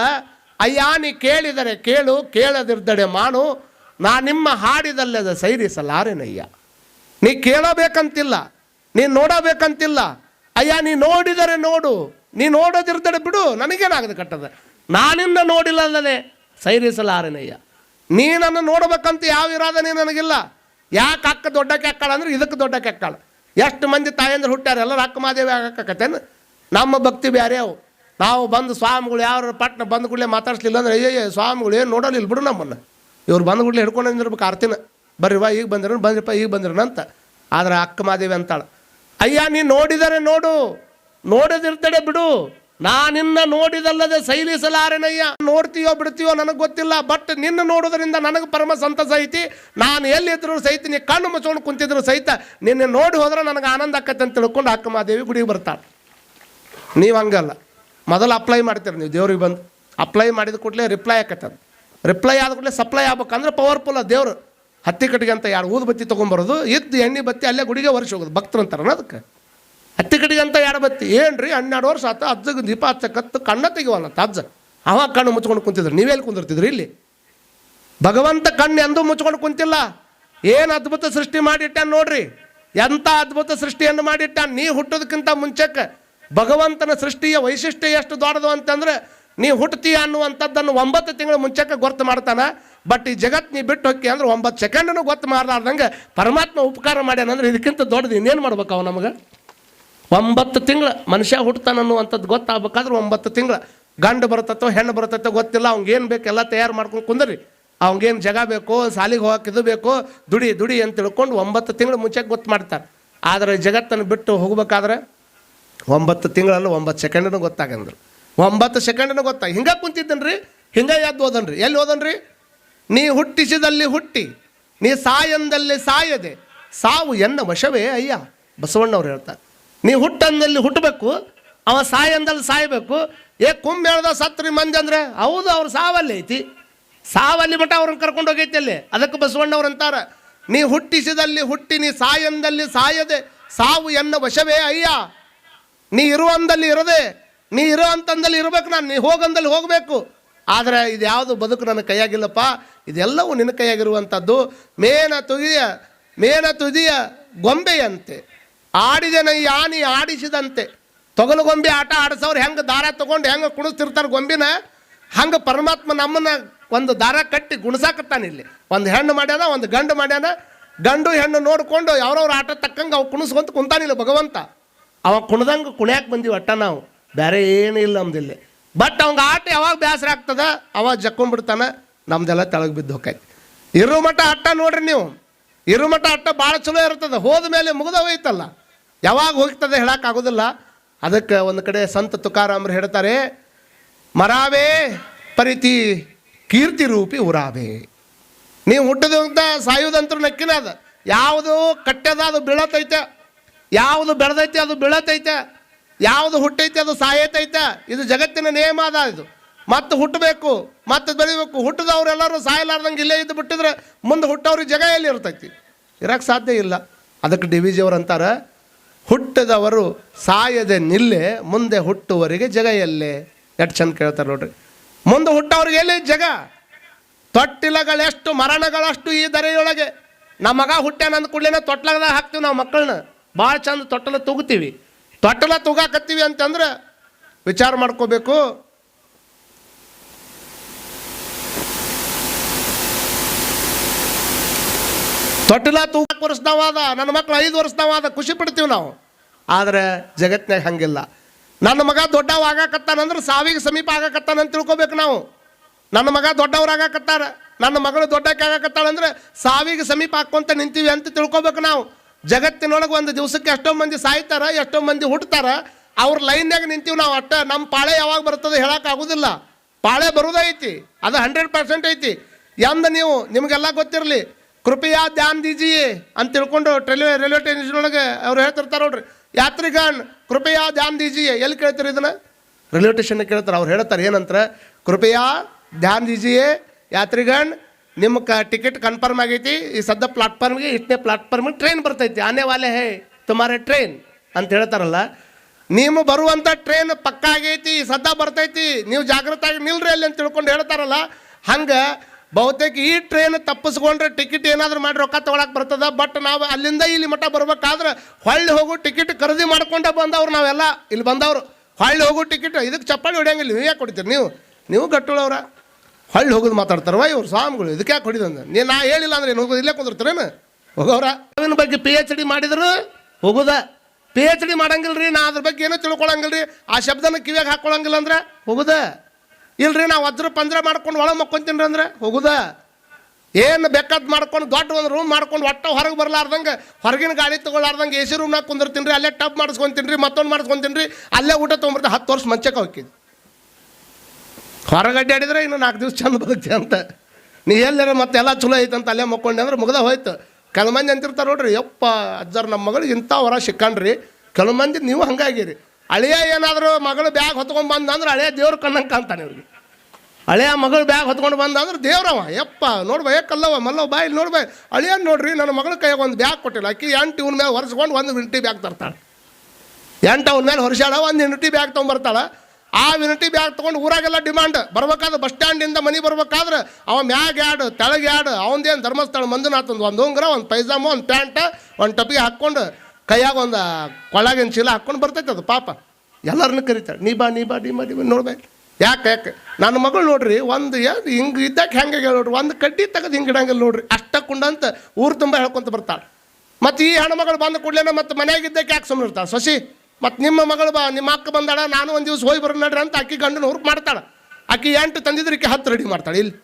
Speaker 1: ಅಯ್ಯ ನೀ ಕೇಳಿದರೆ ಕೇಳು ಕೇಳದಿರ್ದಡೆ ಮಾಡು. ನಾ ನಿಮ್ಮ ಹಾಡಿದಲ್ಲದೆ ಸೈರಿಸಲಾರೆನಯ್ಯ ನೀ ಕೇಳಬೇಕಂತಿಲ್ಲ, ನೀ ನೋಡಬೇಕಂತಿಲ್ಲ. ಅಯ್ಯ, ನೀ ನೋಡಿದರೆ ನೋಡು, ನೀ ನೋಡೋದಿರ್ತಾರೆ ಬಿಡು ನನಗೇನಾಗದು ಕಟ್ಟದ ನಾನಿನ್ನ ನೋಡಿಲ್ಲದನೆ ಸೈರಿಸಲಾರನಯ್ಯ. ನೀ ನನ್ನ ನೋಡಬೇಕಂತ ಯಾವ ಇರಾದನೆ ನನಗಿಲ್ಲ. ಯಾಕೆ ಅಕ್ಕ ದೊಡ್ಡ ಕೆಕ್ಕಾಳ ಅಂದ್ರೆ ಇದಕ್ಕೆ ದೊಡ್ಡ ಕೆಕ್ಕಾಳ. ಎಷ್ಟು ಮಂದಿ ತಾಯಂದ್ರೆ ಹುಟ್ಟ್ಯಾರ, ಎಲ್ಲರೂ ಅಕ್ಕ ಮಾದೇವಿ ಆಗಕ್ಕತ್ತೇನು ನಮ್ಮ ಭಕ್ತಿ ಬೇರೆ ಅವು. ನಾವು ಬಂದು ಸ್ವಾಮಿಗಳು ಯಾರು ಪಟ್ನ ಬಂದ ಕೂಡಲೇ ಮಾತಾಡ್ಸ್ಲಿಲ್ಲ ಅಂದ್ರೆ, ಅಯ್ಯಯ್ಯ, ಸ್ವಾಮಿಗಳು ಏನು ನೋಡಲಿಲ್ಲ ಬಿಡು ನಮ್ಮನ್ನು. ಇವ್ರು ಬಂದ ಕೂಡಲೇ ಹಿಡ್ಕೊಂಡು ನಿಂದಿರ್ಬೇಕು ಆರ್ತಿನ. ಬರ್ರಿವಾ ಈಗ ಬಂದ್ರು ಬಂದ್ರಪ್ಪ ಈಗ ಬಂದ್ರು ಅಂತ. ಆದ್ರೆ ಅಕ್ಕ ಮಾದೇವಿ ಅಂತಾಳೆ, ಅಯ್ಯ, ನೀ ನೋಡಿದರೆ ನೋಡು ನೋಡದಿರ್ತಡೆ ಬಿಡು. ನಾನಿನ್ನ ನೋಡಿದಲ್ಲದೆ ಸೈಲಿಸಲಾರೆನಯ್ಯ. ನೋಡ್ತೀಯೋ ಬಿಡ್ತೀಯೋ ನನಗೆ ಗೊತ್ತಿಲ್ಲ ಬಟ್ ನಿನ್ನ ನೋಡೋದ್ರಿಂದ ನನಗೆ ಪರಮ ಸಂತಸ ಐತಿ. ನಾನು ಎಲ್ಲಿದ್ರು ಸಹಿತ ನೀ ಕಣ್ಣು ಮುಚ್ಕೊಂಡು ಕುಂತಿದ್ರು ಸಹಿತ ನಿನ್ನ ನೋಡಿ ಹೋದ್ರೆ ನನಗೆ ಆನಂದ ಆಕತ್ತೆ ಅಂತ ತಿಳ್ಕೊಂಡು ಅಕ್ಕ ಮಾದೇವಿ ಗುಡಿಗೆ ಬರ್ತಾಳೆ. ನೀವು ಹಂಗಲ್ಲ. ಮೊದಲು ಅಪ್ಲೈ ಮಾಡ್ತೀರಿ ನೀವು, ದೇವ್ರಿಗೆ ಬಂದು. ಅಪ್ಲೈ ಮಾಡಿದ ಕೂಡಲೇ ರಿಪ್ಲೈ ಆಕತ್ತದ ರಿಪ್ಲೈ ಆದ ಕೂಡಲೇ ಸಪ್ಲೈ ಆಗ್ಬೇಕಂದ್ರೆ ಪವರ್ಫುಲ್ ದೇವ್ರು. ಹತ್ತಿ ಕಟ್ಟಿಗೆ ಅಂತ ಎರಡು ಊದು ಬತ್ತಿ ತೊಗೊಂಬರೋದು ಇದ್ದು ಎಣ್ಣೆ ಬತ್ತಿ ಅಲ್ಲೇ ಗುಡಿಗೆ ವರ್ಷ ಹೋಗೋದು, ಭಕ್ತರು ಅಂತಾರನ ಅದಕ್ಕೆ. ಹತ್ತಿ ಕಟ್ಟಿಗೆ ಅಂತ ಎರಡು ಬತ್ತಿ? ಏನು ರೀ ಹನ್ನೆರಡು ವರ್ಷ ಆತ, ಅಜ್ಜಗೆ ದೀಪ ಹಚ್ಚಕತ್ತು ಕಣ್ಣ ತೆಗಿವಲ್ಲ ಅಜ್ಜ. ಅವಾಗ ಕಣ್ಣು ಮುಚ್ಕೊಂಡು ಕುಂತಿದ್ರು. ನೀವೆಲ್ಲಿ ಕುಂದಿರ್ತಿದ್ರಿ ಇಲ್ಲಿ? ಭಗವಂತ ಕಣ್ಣು ಎಂದೂ ಮುಚ್ಕೊಂಡು ಕುಂತಿಲ್ಲ. ಏನು ಅದ್ಭುತ ಸೃಷ್ಟಿ ಮಾಡಿಟ್ಟ ನೋಡ್ರಿ. ಎಂಥ ಅದ್ಭುತ ಸೃಷ್ಟಿಯನ್ನು ಮಾಡಿಟ್ಟ ನೀ ಹುಟ್ಟೋದಕ್ಕಿಂತ ಮುಂಚೆಕ್ಕೆ ಭಗವಂತನ ಸೃಷ್ಟಿಯ ವೈಶಿಷ್ಟ್ಯ ಎಷ್ಟು ದೊಡ್ಡದು ಅಂತಂದ್ರೆ ನೀ ಹುಟ್ಟತೀಯ ಅನ್ನುವಂಥದ್ದನ್ನು ಒಂಬತ್ತು ತಿಂಗಳು ಮುಂಚೆಕ್ಕೆ ಗೊತ್ತು ಮಾಡ್ತಾನೆ, ಬಟ್ ಈ ಜಗತ್ತು ನೀ ಬಿಟ್ಟು ಹೋಗಿ ಅಂದ್ರೆ ಒಂಬತ್ತು ಸೆಕೆಂಡನ್ನು ಗೊತ್ತು ಮಾಡಲಾರ್ದಂಗೆ ಪರಮಾತ್ಮ ಉಪಕಾರ ಮಾಡ್ಯಾನಂದ್ರೆ ಇದಕ್ಕಿಂತ ದೊಡ್ಡದು ಇನ್ನೇನು ಮಾಡ್ಬೇಕು ಅವ ನಮಗೆ? ಒಂಬತ್ತು ತಿಂಗಳು ಮನುಷ್ಯ ಹುಟ್ಟತಾನನ್ನುವಂಥದ್ದು ಗೊತ್ತಾಗಬೇಕಾದ್ರೆ ಒಂಬತ್ತು ತಿಂಗಳು. ಗಂಡು ಬರ್ತತ್ತೋ ಹೆಣ್ಣು ಬರ್ತತ್ತೋ ಗೊತ್ತಿಲ್ಲ ಅವ್ನಿಗೇನು ಬೇಕು ಎಲ್ಲ ತಯಾರು ಮಾಡ್ಕೊಂಡು ಕುಂದ್ರಿ. ಅವ್ನಿಗೇನು ಜಗ ಬೇಕು, ಸಾಲಿಗೆ ಹೋಗಕ್ಕೆ ಇದು ಬೇಕು, ದುಡಿ ದುಡಿ ಅಂತ ತಿಳ್ಕೊಂಡು ಒಂಬತ್ತು ತಿಂಗಳು ಮುಂಚೆಗೆ ಗೊತ್ತು ಮಾಡ್ತಾರೆ. ಆದರೆ ಜಗತ್ತನ್ನು ಬಿಟ್ಟು ಹೋಗಬೇಕಾದ್ರೆ ಒಂಬತ್ತು ತಿಂಗಳಲ್ಲ ಒಂಬತ್ತು ಸೆಕೆಂಡನ್ನು ಗೊತ್ತಾಗಂದ್ರು. ಒಂಬತ್ತು ಸೆಕೆಂಡನು ಗೊತ್ತಾ ಹಿಂಗೆ ಕುಂತಿದ್ದನ್ರಿ, ಹಿಂಗೆ ಎದ್ದು ಓದನ್ರಿ ಎಲ್ಲಿ ಓದನ್ರಿ ನೀ ಹುಟ್ಟಿಸಿದಲ್ಲಿ ಹುಟ್ಟಿ, ನೀ ಸಾಯಂದಲ್ಲಿ ಸಾಯದೆ. ಸಾವು ಎನ್ನ ವಶವೇ ಅಯ್ಯ, ಬಸವಣ್ಣವ್ರು ಹೇಳ್ತಾರೆ. ನೀ ಹುಟ್ಟಂದಲ್ಲಿ ಹುಟ್ಟಬೇಕು, ಅವ ಸಾಯಂದಲ್ಲಿ ಸಾಯಬೇಕು. ಏ ಕುಂಭ ಸತ್ರಿ ಮಂದಿ ಅಂದ್ರೆ, ಹೌದು, ಅವ್ರು ಸಾವಲ್ಲಿ ಐತಿ. ಸಾವಲ್ಲಿ ಮಠ ಅವ್ರನ್ನ ಕರ್ಕೊಂಡು ಹೋಗೈತಿ ಅಲ್ಲಿ. ಅದಕ್ಕೆ ಬಸವಣ್ಣವ್ರು ಅಂತಾರೆ, ನೀ ಹುಟ್ಟಿಸಿದಲ್ಲಿ ಹುಟ್ಟಿ, ನೀ ಸಾಯಂದಲ್ಲಿ ಸಾಯದೆ. ಸಾವು ಎನ್ನ ವಶವೇ ಅಯ್ಯ. ನೀ ಇರುವಂದಲ್ಲಿ ಇರದೆ ನೀ ಇರೋ ಅಂತಂದಲ್ಲಿ ಇರಬೇಕು ನಾನು, ನೀ ಹೋಗಂದಲ್ಲಿ ಹೋಗಬೇಕು. ಆದರೆ ಇದು ಯಾವುದು ಬದುಕು ನನ್ನ ಕೈಯಾಗಿಲ್ಲಪ್ಪ? ಇದೆಲ್ಲವೂ ನಿನ್ನ ಕೈಯಾಗಿರುವಂಥದ್ದು. ಮೇನ ತುದಿಯ ಮೇನ ತುದಿಯ ಗೊಂಬೆಯಂತೆ. ಆಡಿದನ ಯಾನಿ ಆಡಿಸಿದಂತೆ. ತೊಗಲು ಗೊಂಬೆ ಆಟ ಆಡಿಸೋರು ಹೆಂಗೆ ದಾರ ತೊಗೊಂಡು ಹೆಂಗೆ ಕುಣಿಸ್ತಿರ್ತಾರೆ ಗೊಂಬಿನ, ಹಂಗೆ ಪರಮಾತ್ಮ ನಮ್ಮನ್ನ ಒಂದು ದಾರ ಕಟ್ಟಿ ಗುಣಸಾಕತ್ತಾನೆ ಇಲ್ಲಿ. ಒಂದು ಹೆಣ್ಣು ಮಾಡ್ಯಾನ, ಒಂದು ಗಂಡು ಮಾಡ್ಯಾನ. ಗಂಡು ಹೆಣ್ಣು ನೋಡಿಕೊಂಡು ಯಾವ್ರವ್ರ ಆಟ ತಕ್ಕಂಗೆ ಅವು ಕುಣಿಸ್ಕೊಂತ ಕುಂತಾನಿಲ್ಲ ಭಗವಂತ. ಅವ ಕುಣ್ದಂಗೆ ಕುಣ್ಯಾಕೆ ಬಂದೀವಿ ಅಟ್ಟ ನಾವು. ಬೇರೆ ಏನೂ ಇಲ್ಲ ನಮ್ದಿಲ್ಲಿ. ಬಟ್ ಅವಂಗೆ ಆಟ ಯಾವಾಗ ಬೇಸರ ಆಗ್ತದ? ಅವಾಗ ಜಕ್ಕೊಂಬಿಡ್ತಾನೆ ನಮ್ದೆಲ್ಲ ತೆಳಗೆ ಬಿದ್ದು ಹೋಗೈತಿ. ಇರೋ ಮಟ್ಟ ಅಟ್ಟ ನೋಡ್ರಿ ನೀವು. ಇರೋ ಮಟ್ಟ ಅಟ್ಟ ಭಾಳ ಚಲೋ ಇರ್ತದೆ ಹೋದ ಮೇಲೆ ಮುಗ್ದವೈತಲ್ಲ ಯಾವಾಗ ಹೋಗ್ತದೆ ಹೇಳೋಕ್ಕಾಗೋದಿಲ್ಲ ಅದಕ್ಕೆ ಒಂದು ಕಡೆ ಸಂತ ತುಕಾರಾಮರು ಹೇಳ್ತಾರೆ, ಮರಾವೇ ಪರಿತಿ ಕೀರ್ತಿ ರೂಪಿ ಉರಾವೆ. ನೀವು ಸಾಯುದಂತ್ರು ಸಾಯುವುದಂತೂ ನಕ್ಕಿನ ಅದು. ಯಾವುದು ಕಟ್ಟದ ಅದು ಬೀಳತೈತೆ. ಯಾವುದು ಬೆಳೆದೈತೆ ಅದು ಬೀಳತೈತೆ. ಯಾವುದು ಹುಟ್ಟೈತೆ ಅದು ಸಾಯತೈತೆ. ಇದು ಜಗತ್ತಿನ ನಿಯಮ ಅದ ಇದು. ಮತ್ತೆ ಹುಟ್ಟಬೇಕು, ಮತ್ತೆ ಬೆಳಿಬೇಕು. ಹುಟ್ಟಿದವ್ರೆಲ್ಲರೂ ಸಾಯಲಾರ್ದಂಗೆ ಇಲ್ಲೇ ಇದ್ದು ಬಿಟ್ಟಿದ್ರೆ ಮುಂದೆ ಹುಟ್ಟವ್ರಿಗೆ ಜಗ ಎಲ್ಲಿ ಇರ್ತೈತಿ? ಇರೋಕ್ಕೆ ಸಾಧ್ಯ ಇಲ್ಲ. ಅದಕ್ಕೆ ಡಿ ವಿ ಜಿಯವ್ರು ಅಂತಾರೆ, ಹುಟ್ಟದವರು ಸಾಯದೆ ನಿಲ್ಲೆ, ಮುಂದೆ ಹುಟ್ಟುವರಿಗೆ ಜಗ ಎಲ್ಲೇ? ಎಷ್ಟು ಚಂದ ಕೇಳ್ತಾರೆ ನೋಡ್ರಿ. ಮುಂದೆ ಹುಟ್ಟವ್ರಿಗೆ ಎಲ್ಲಿ ಜಗ? ತೊಟ್ಟಿಲಗಳೆಷ್ಟು, ಮರಣಗಳಷ್ಟು ಈ ದರೆಯೊಳಗೆ. ನಮ್ಮ ಮಗ ಹುಟ್ಟ್ಯಾನಂದ ಕೂಡಲೇ ತೊಟ್ಲಗದಾಗ ಹಾಕ್ತೀವಿ ನಾವು ಮಕ್ಕಳನ್ನ. ಭಾಳ ಚಂದ ತೊಟ್ಟಲ ತೂಗುತ್ತೀವಿ. ತೊಟ್ಟಲ ತೂಗಾಕತ್ತೀವಿ ಅಂತಂದ್ರೆ ವಿಚಾರ ಮಾಡ್ಕೋಬೇಕು. ತೊಟ್ಟಿಲ ತೂಗಕ್ಕೆ ವರ್ಷದವಾದ ನನ್ನ ಮಕ್ಕಳು ಐದು ವರ್ಷದವಾದ ಖುಷಿ ಪಡ್ತೀವಿ ನಾವು. ಆದರೆ ಜಗತ್ತಿನಾಗ ಹಂಗಿಲ್ಲ. ನನ್ನ ಮಗ ದೊಡ್ಡವ ಆಗಾಕತ್ತಾನಂದ್ರೆ ಸಾವಿಗೆ ಸಮೀಪ ಆಗಾಕತ್ತಾನ ಅಂತ ತಿಳ್ಕೊಬೇಕು ನಾವು. ನನ್ನ ಮಗ ದೊಡ್ಡವರಾಗಕತ್ತಾರ ನನ್ನ ಮಗಳು ದೊಡ್ಡಕ್ಕೆ ಆಗಾಕತ್ತಾಳಂದ್ರೆ ಸಾವಿಗೆ ಸಮೀಪ ಹಾಕ್ಕೊಂತ ನಿಂತೀವಿ ಅಂತ ತಿಳ್ಕೊಬೇಕು ನಾವು. ಜಗತ್ತಿನೊಳಗೆ ಒಂದು ದಿವಸಕ್ಕೆ ಎಷ್ಟೋ ಮಂದಿ ಸಾಯ್ತಾರ, ಎಷ್ಟೋ ಮಂದಿ ಹುಟ್ಟತಾರ ಅವ್ರ ಲೈನ್ಯಾಗ ನಿಂತೀವಿ ನಾವು ಅಟ್ಟ ನಮ್ಮ ಪಾಳೆ ಯಾವಾಗ ಬರ್ತದೆ ಆಗುದಿಲ್ಲ. ಪಾಳೆ ಬರುದೈತಿ ಅದು ಹಂಡ್ರೆಡ್ ಪರ್ಸೆಂಟ್ ಐತಿ. ಎಂದ ನೀವು, ನಿಮಗೆಲ್ಲ ಗೊತ್ತಿರಲಿ, ಕೃಪೆಯಾ ಧ್ಯಾನ್ ದೀಜಿಯೇ ಅಂತ ತಿಳ್ಕೊಂಡು ರೈಲ್ವೆ ರೈಲ್ವೆ ಸ್ಟೇಷನ್ ಒಳಗೆ ಅವ್ರು ಹೇಳ್ತಿರ್ತಾರೆ ನೋಡ್ರಿ. ಯಾತ್ರಿಗಾನ್ ಕೃಪೆಯಾ ಧ್ಯಾನ್ ದೀಜಿಯೇ, ಎಲ್ಲಿ ಕೇಳ್ತೀರಿ ಇದನ್ನು? ರೈಲ್ವೆ ಸ್ಟೇಷನ್ ಕೇಳ್ತಾರೆ, ಅವ್ರು ಹೇಳ್ತಾರೆ ಏನಂತಾರೆ, ಕೃಪೆಯಾ ಧ್ಯಾನ್ ದೀಜಿಯೇ ಯಾತ್ರಿಗಣ್ ನಿಮ್ಮ ಕ ಟಿಕೆಟ್ ಕನ್ಫರ್ಮ್ ಆಗೈತಿ, ಈ ಸದ್ದ ಪ್ಲಾಟ್ಫಾರ್ಮ್ಗೆ ಇಷ್ಟೇ ಪ್ಲಾಟ್ಫಾರ್ಮ್ಗೆ ಟ್ರೈನ್ ಬರ್ತೈತಿ. ಆನೆ ವಾಲೆ ಹೇ, ತುಮಾರೆ ಟ್ರೈನ್ ಅಂತ ಹೇಳ್ತಾರಲ್ಲ. ನೀವು ಬರುವಂಥ ಟ್ರೈನ್ ಪಕ್ಕ ಆಗೈತಿ ಸದ್ದ ಬರ್ತೈತಿ. ನೀವು ಜಾಗೃತಾಗಿ ನಿಲ್ರಿ ಅಲ್ಲಿ ಅಂತ ತಿಳ್ಕೊಂಡು ಹೇಳ್ತಾರಲ್ಲ. ಹಂಗೆ ಬಹುತೇಕ ಈ ಟ್ರೈನ್ ತಪ್ಪಿಸ್ಕೊಂಡ್ರೆ ಟಿಕೆಟ್ ಏನಾದರೂ ಮಾಡಿ ರೊಕ್ಕ ತೊಗೊಳಕ್ ಬರ್ತದೆ. ಬಟ್ ನಾವು ಅಲ್ಲಿಂದ ಇಲ್ಲಿ ಮಟ್ಟ ಬರ್ಬೇಕಾದ್ರೆ ಹೊಳ್ಳಿ ಹೋಗು ಟಿಕೆಟ್ ಖರೀದಿ ಮಾಡ್ಕೊಂಡೇ ಬಂದವ್ರು ನಾವೆಲ್ಲ. ಇಲ್ಲಿ ಬಂದವರು, ಹೊಳ್ಳಿ ಹೋಗು ಟಿಕೆಟ್ ಇದಕ್ಕೆ ಚಪ್ಪಾಳಿ ಹೊಡಿಯಂಗಿಲ್ಲ. ನೀವು ಯಾಕೆ ಕೊಡ್ತೀರಿ ನೀವು? ನೀವು ಗಟ್ಟುಳವ್ರ. ಹೊಳ್ಳಿ ಹೋಗೋದು ಮಾತಾಡ್ತಾರವ ಇವ್ರು ಸ್ವಾಮಿಗಳು ಇದಕ್ಕೆ ಯಾಕೆ ಹೊಡಿದಂದ ನೀನು ನಾ ಹೇಳಿಲ್ಲ ಅಂದ್ರೆ ಏನು ಹೋಗೋದು ಇಲ್ಲೇ ಕುಂದಿರ್ತಾರೇನು ಹೋಗೋರ ಅವಿನ ಬಗ್ಗೆ ಪಿ ಎಚ್ ಡಿ ಮಾಡಿದ್ರು, ಹೋಗೋದ. ಪಿ ಎಚ್ ಡಿ ಮಾಡಂಗಿಲ್ಲ ರೀ ನಾ ಅದ್ರ ಬಗ್ಗೆ ಏನೂ ರೀ ಆ ಶಬ್ದನ ಕಿವಿಯಾಗ ಹಾಕ್ಕೊಳಂಗಿಲ್ಲ ಅಂದ್ರೆ ಹೋಗುದ. ಇಲ್ರಿ ನಾವು ಒದ್ರ ಪಂದ್ರ ಮಾಡ್ಕೊಂಡು ಒಳಗೆ ಮಕ್ಕೊಂತೀನಿ ಅಂದ್ರೆ ಹೋಗುದ. ಏನು ಬೇಕಾದ್ ಮಾಡ್ಕೊಂಡು, ದೊಡ್ಡ ಒಂದು ರೂಮ್ ಮಾಡ್ಕೊಂಡು ಒಟ್ಟ ಹೊರಗೆ ಬರಲಾರ್ದಂಗೆ, ಹೊರಗಿನ ಗಾಡಿ ತೊಗೊಳಾರ್ದಂಗೆ ಎ ಸಿ ರೂಮ್ನಾಗ ಕುಂದಿರ್ತೀನಿ ರೀ ಅಲ್ಲೇ ಟಬ್ ಮಾಡಿಸ್ಕೊಂತೀನಿ ರೀ ಮತ್ತೊಂದು ಮಾಡಿಸ್ಕೊಂತೀನಿ ರೀ ಅಲ್ಲೇ ಊಟ ತೊಗೊಂಬರ್ತೀನಿ ಹತ್ತು ವರ್ಷ ಮಂಚಕ್ಕೆ ಹೋಗಿದ್ದು ಹೊರಗೆ ಅಡ್ಡಾಡಿದ್ರೆ ಇನ್ನು ನಾಲ್ಕು ದಿವ್ಸ ಚಂದ ಬದುಕ್ತಿ ಅಂತ. ನೀ ಎಲ್ಲಾರ ಮತ್ತೆ ಎಲ್ಲ ಚಲೋ ಐತೆ ಅಂತ ಅಲ್ಲೇ ಮಕ್ಕೊಂಡೆ ಅಂದ್ರೆ ಮುಗ್ದ ಹೋಯ್ತು. ಕೆಲ ಮಂದಿ ಅಂತಿರ್ತಾರೆ ನೋಡ್ರಿ, ಯಪ್ಪ ಅಜ್ಜರ್ ನಮ್ಮ ಮಗಳು ಇಂಥ ಹೊರ ಸಿಕ್ಕಣ್ರಿ ಕೆಲ ಮಂದಿ ನೀವು ಹಂಗಾಗಿರಿ. ಅಳಿಯ ಏನಾದರೂ ಮಗಳು ಬ್ಯಾಗ್ ಹೊತ್ಕೊಂಡು ಬಂದ ಅಂದ್ರೆ ಹಳೆಯ ದೇವ್ರ ಕಣ್ಣಂಗೆ ಕಾಣ್ತಾನೆ ಇವ್ರಿಗೆ. ಹಳೆಯ ಮಗಳು ಬ್ಯಾಗ್ ಹೊತ್ಕೊಂಡು ಬಂದ ಅಂದ್ರೆ ದೇವ್ರವ. ಯಪ್ಪ, ನೋಡ್ಬ ಕಲ್ಲವ ಮಲ್ಲವ ಬಾಯಿ ನೋಡ್ಬೇ. ಹಳೆಯ ನೋಡ್ರಿ, ನನ್ನ ಮಗಳ ಕೈಯಾಗ ಒಂದು ಬ್ಯಾಗ್ ಕೊಟ್ಟಿಲ್ಲ. ಅಕ್ಕಿ ಎಂಟು ಇವ್ನ ಮೇಲೆ ಹೊರಿಸ್ಕೊಂಡು ಒಂದು ವಿಂಟಿ ಬ್ಯಾಗ್ ತರ್ತಾಳೆ. ಎಂಟು ಅವ್ನ ಮೇಲೆ ಹೊರಸಾಳ ಒಂದು ಇಂಟಿ ಬ್ಯಾಗ್ ತೊಗೊಂಬರ್ತಾಳೆ. ಆ ವಿನಟಿ ಬ್ಯಾಗ್ ತೊಗೊಂಡು ಊರಾಗೆಲ್ಲ ಡಿಮಾಂಡ್ ಬರ್ಬೇಕಾದ್ರೆ ಬಸ್ ಸ್ಟ್ಯಾಂಡಿಂದ ಮನೆ ಬರ್ಬೇಕಾದ್ರೆ ಅವ ಮ್ಯಾಗ ಯಾಡು, ತೆಳಗೆ ಯಾಡು, ಅವಂದೇನು ಧರ್ಮಸ್ಥಳ ಮಂಜುನಾಥ ಒಂದು ಉಂಗ್ರ, ಒಂದು ಪೈಜಾಮ, ಒಂದು ಪ್ಯಾಂಟ್, ಒಂದು ಟಪಿ ಹಾಕ್ಕೊಂಡು ಕೈಯಾಗ ಒಂದು ಕೊಳಗಿನ ಚೀಲ ಹಾಕ್ಕೊಂಡು ಬರ್ತೈತೆ ಅದು ಪಾಪ. ಎಲ್ಲರನ್ನು ಕರಿತಾರೆ, ನೀ ಬಾ ನೀ ಬಾ ನೀ ಬಾ, ನೀ ನೋಡ್ಬೇಕು ಯಾಕೆ ಯಾಕೆ? ನನ್ನ ಮಗಳು ನೋಡ್ರಿ, ಒಂದು ಏನು ಹಿಂಗೆ ಇದ್ದಕ್ಕೆ ಹೆಂಗೆ ನೋಡ್ರಿ, ಒಂದು ಕಡ್ಡಿ ತೆಗೆದು ಹಿಂಗೆ ಇಡಂಗಿಲ್ಲ ನೋಡ್ರಿ ಅಷ್ಟ ಕುಂಡಂತ ಊರು ತುಂಬ ಹೇಳ್ಕೊಂತ ಬರ್ತಾಳೆ. ಮತ್ತು ಈ ಹೆಣ್ಮಗಳು ಬಂದ ಕೂಡಲೇ ಮತ್ತು ಮನೆಯಾಗಿದ್ದಕ್ಕೆ ಯಾಕೆ ಸುಮ್ಮನೆ ಇರ್ತಾಳೆ ಸೊಸಿ? ಮತ್ತು ನಿಮ್ಮ ಮಗಳು ಬಾ, ನಿಮ್ಮ ಅಕ್ಕ ಬಂದಾಳ, ನಾನು ಒಂದು ದಿವಸ ಹೋಗಿ ಬರೋಣ ನಡ್ರಿ ಅಂತ ಅಕ್ಕಿ ಗಂಡನ ಹುರುಪ್ ಮಾಡ್ತಾಳೆ. ಅಕ್ಕಿ ಎಂಟು ತಂದಿದ್ರೆ ಈಕೆ ಹತ್ತು ರೆಡಿ ಮಾಡ್ತಾಳೆ, ಇಲ್ಲಿ.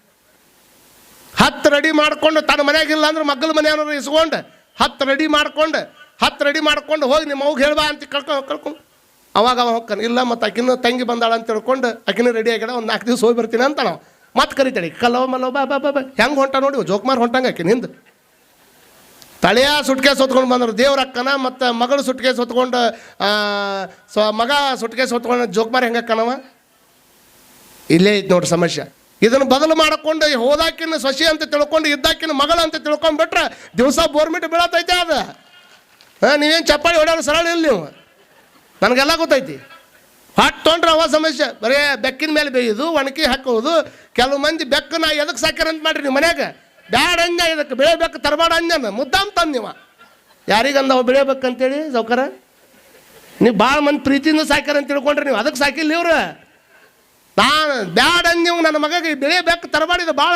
Speaker 1: ಹತ್ತು ರೆಡಿ ಮಾಡ್ಕೊಂಡು ತನ್ನ ಮನೆಯಾಗಿಲ್ಲ ಅಂದ್ರೆ ಮಗ್ಗಲ ಮನೆಯವ್ರು ಇಸ್ಕೊಂಡು ಹತ್ತು ರೆಡಿ ಮಾಡ್ಕೊಂಡು, ಹತ್ತು ರೆಡಿ ಮಾಡ್ಕೊಂಡು ಹೋಗಿ ನಿಮ್ಮ ಅವ್ಗೆ ಹೇಳ್ಬಾ ಅಂತ ಕಳ್ಕೊ ಕಳ್ಕೊಂಡು ಅವಾಗ ಅವ ಹೋಗ್ತಾನೆ ಇಲ್ಲ ಮತ್ತು ಆಕಿನ ತಂಗಿ ಬಂದಾಳ ಅಂತ ತಿಳ್ಕೊಂಡು ಆಕಿನ ರೆಡಿ ಆಗ್ಯಾಡ ಒಂದು ನಾಲ್ಕು ದಿವಸ ಹೋಗಿ ಬರ್ತೀನಿ ಅಂತ ನಾವು ಮತ್ತೆ ಕರಿತಾಳೆ ಕಲ್ಲವ ಮಲ್ಲವ ಬಾ ಬಾ ಬಾ ಹೆಂಗೆ ಹೊಂಟ ನೋಡಿ ಜೋಕ್ಮಾರ್ ಹೊಂಟಂಗೆ ಅಕ್ಕಿ ನಿಂದು. ತಳೆಯ ಸುಟ್ಕೆ ಹೊತ್ಕೊಂಡು ಬಂದರು. ದೇವ್ರ ಅಕ್ಕನ ಮತ್ತು ಮಗಳು ಸುಟ್ಕೆ ಸೊತ್ಕೊಂಡು ಸೊ ಮಗ ಸುಟ್ಕೆ ಸೊತ್ಕೊಂಡು ಜೋಕ್ಮಾರಿ ಹೆಂಗೆ ಕಣವ ಇಲ್ಲೇ ಐತೆ ನೋಡ್ರಿ ಸಮಸ್ಯೆ. ಇದನ್ನು ಬದಲು ಮಾಡಿಕೊಂಡು ಹೋದಾಕಿನ ಸೊಸಿ ಅಂತ ತಿಳ್ಕೊಂಡು, ಇದ್ದಾಕಿನ ಮಗಳು ಅಂತ ತಿಳ್ಕೊಂಡ್ಬಿಟ್ರೆ ದಿವಸ ಬೋರ್ಮಿಟ್ ಬೀಳತೈತೆ ಅದು. ಹಾಂ, ನೀವೇನು ಚಪ್ಪಾಳಿ ಹೊಡ್ಯಾರ ಸರಳ ಇಲ್ಲ ನೀವು. ನನಗೆಲ್ಲ ಗೊತ್ತೈತಿ. ಹಾಟ್ ತೊಗೊಂಡ್ರೆ ಅವ ಸಮಸ್ಯೆ. ಬರೀ ಬೆಕ್ಕಿನ ಮೇಲೆ ಬೇಯೋದು, ಒಣಕಿ ಹಾಕೋದು. ಕೆಲವು ಮಂದಿ ಬೆಕ್ಕನ್ನ ಎದಕ್ಕೆ ಸಾಕ್ಯಾರಂತ ಮಾಡ್ರಿ ನೀವು ಮನ್ಯಾಗ? ಬ್ಯಾಡ ಅಂಜ ಇದಕ್ಕೆ ಬೆಳೆಯಬೇಕು ತರಬಾಡ ಅಂಜನ ಮುದ್ದಾಮ್ ತಂದ ನೀವು ಯಾರಿಗಂದ ಅವ ಬೆಳೆಬೇಕಂತೇಳಿ ಸೌಕರ ನೀವು ಭಾಳ ಮಂದಿ ಪ್ರೀತಿಯಿಂದ ಸಾಕ್ಯಾರ ಅಂತ ತಿಳ್ಕೊಂಡ್ರಿ ನೀವು. ಅದಕ್ಕೆ ಸಾಕಿಲ್ಲ ಇವ್ರು. ನಾನು ಬ್ಯಾಡ ನೀವು ನನ್ನ ಮಗಗೆ ತರಬಾಡ ತರಬಾಡಿದ ಭಾಳ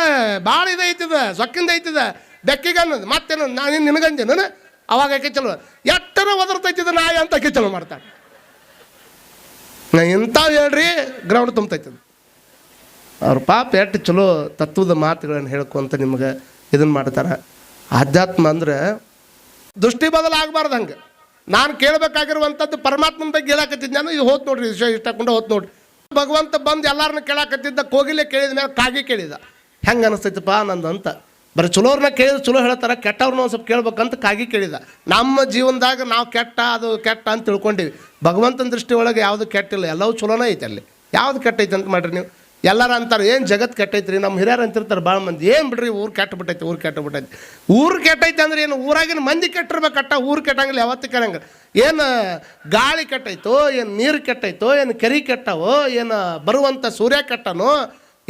Speaker 1: ಭಾಳ ಇದು ಐತಿದ. ಸೊಕ್ಕಿಂದ ಐತಿದ. ಬೆಕ್ಕಿಗೆ ಅನ್ನೋದು. ಮತ್ತೇನು ನಾನು ನಿನಗಂಜೆ ನಾನು? ಅವಾಗ ಆಕೆ ಚಲೋ. ಎಟ್ಟರ ಒದರ್ತೈತಿದ ನಾಯಿ ಅಂತ ಆಕೆ ಚಲೋ ನಾ ಇಂಥವು ಹೇಳ್ರಿ ಗ್ರೌಂಡ್ ತುಂಬತೈತದ ಅವ್ರ ಪಾಪ ಎಷ್ಟು ಚಲೋ ತತ್ವದ ಮಾತುಗಳನ್ನು ಹೇಳ್ಕೊಂತ ನಿಮ್ಗೆ ಇದನ್ನು ಮಾಡ್ತಾರೆ. ಆಧ್ಯಾತ್ಮ ಅಂದ್ರೆ ದೃಷ್ಟಿ ಬದಲಾಗಬಾರ್ದು ಹಂಗೆ. ನಾನು ಕೇಳಬೇಕಾಗಿರುವಂಥದ್ದು ಪರಮಾತ್ಮನ ಬಗ್ಗೆ ಹೇಳಕತ್ತಿದ್ದೆ ನಾನು, ಇದು ಹೋತ್ ನೋಡ್ರಿ, ವಿಷಯ ಇಷ್ಟಕೊಂಡು ಹೋತ್ ನೋಡ್ರಿ. ಭಗವಂತ ಬಂದು ಎಲ್ಲರನ್ನ ಕೇಳಕತ್ತಿದ್ದ, ಕೋಗಿಲೆ ಕೇಳಿದ ಮೇಲೆ ಕಾಗಿ ಕೇಳಿದ. ಹೆಂಗೆ ಅನಿಸ್ತೈತಪ್ಪ ನಂದು ಅಂತ ಬರೀ ಚಲೋರ್ನ ಕೇಳಿದ್ರೆ ಚಲೋ ಹೇಳ್ತಾರೆ ಕೆಟ್ಟವ್ರನ್ನ ಒಂದು ಸ್ವಲ್ಪ ಕೇಳ್ಬೇಕಂತ ಕಾಗಿ ಕೇಳಿದ. ನಮ್ಮ ಜೀವನದಾಗ ನಾವು ಕೆಟ್ಟ, ಅದು ಕೆಟ್ಟ ಅಂತ ತಿಳ್ಕೊಂಡಿವಿ. ಭಗವಂತನ ದೃಷ್ಟಿ ಒಳಗೆ ಯಾವುದು ಕೆಟ್ಟಿಲ್ಲ, ಎಲ್ಲವೂ ಚಲೋನೇ ಐತೆ ಅಲ್ಲಿ. ಯಾವುದು ಕೆಟ್ಟೈತೆ ಅಂತ ಮಾಡ್ರಿ ನೀವು? ಎಲ್ಲಾರ ಅಂತಾರೆ, ಏನು ಜಗತ್ತು ಕೆಟ್ಟೈತ್ರಿ? ನಮ್ಮ ಹಿರಿಯರು ಅಂತಿರ್ತಾರೆ ಭಾಳ ಮಂದಿ. ಏನು ಬಿಡ್ರಿ, ಊರು ಕೆಟ್ಟ ಬಿಟ್ಟೈತೆ ಊರು ಕೆಟ್ಟ ಬಿಟ್ಟೈತೆ ಊರು ಕೆಟ್ಟೈತೆ ಅಂದ್ರೆ ಏನು? ಊರಾಗಿನ ಮಂದಿ ಕೆಟ್ಟಿರ್ಬೇಕಟ್ಟ ಊರು ಕೆಟ್ಟಂಗಿಲ್ಲ, ಯಾವತ್ತು ಕೆಡಂಗ ಏನು, ಗಾಳಿ ಕೆಟ್ಟೈತೋ, ಏನು ನೀರು ಕೆಟ್ಟೈತೋ, ಏನು ಕೆರೆ ಕೆಟ್ಟವೋ, ಏನು ಬರುವಂಥ ಸೂರ್ಯ ಕೆಟ್ಟನೋ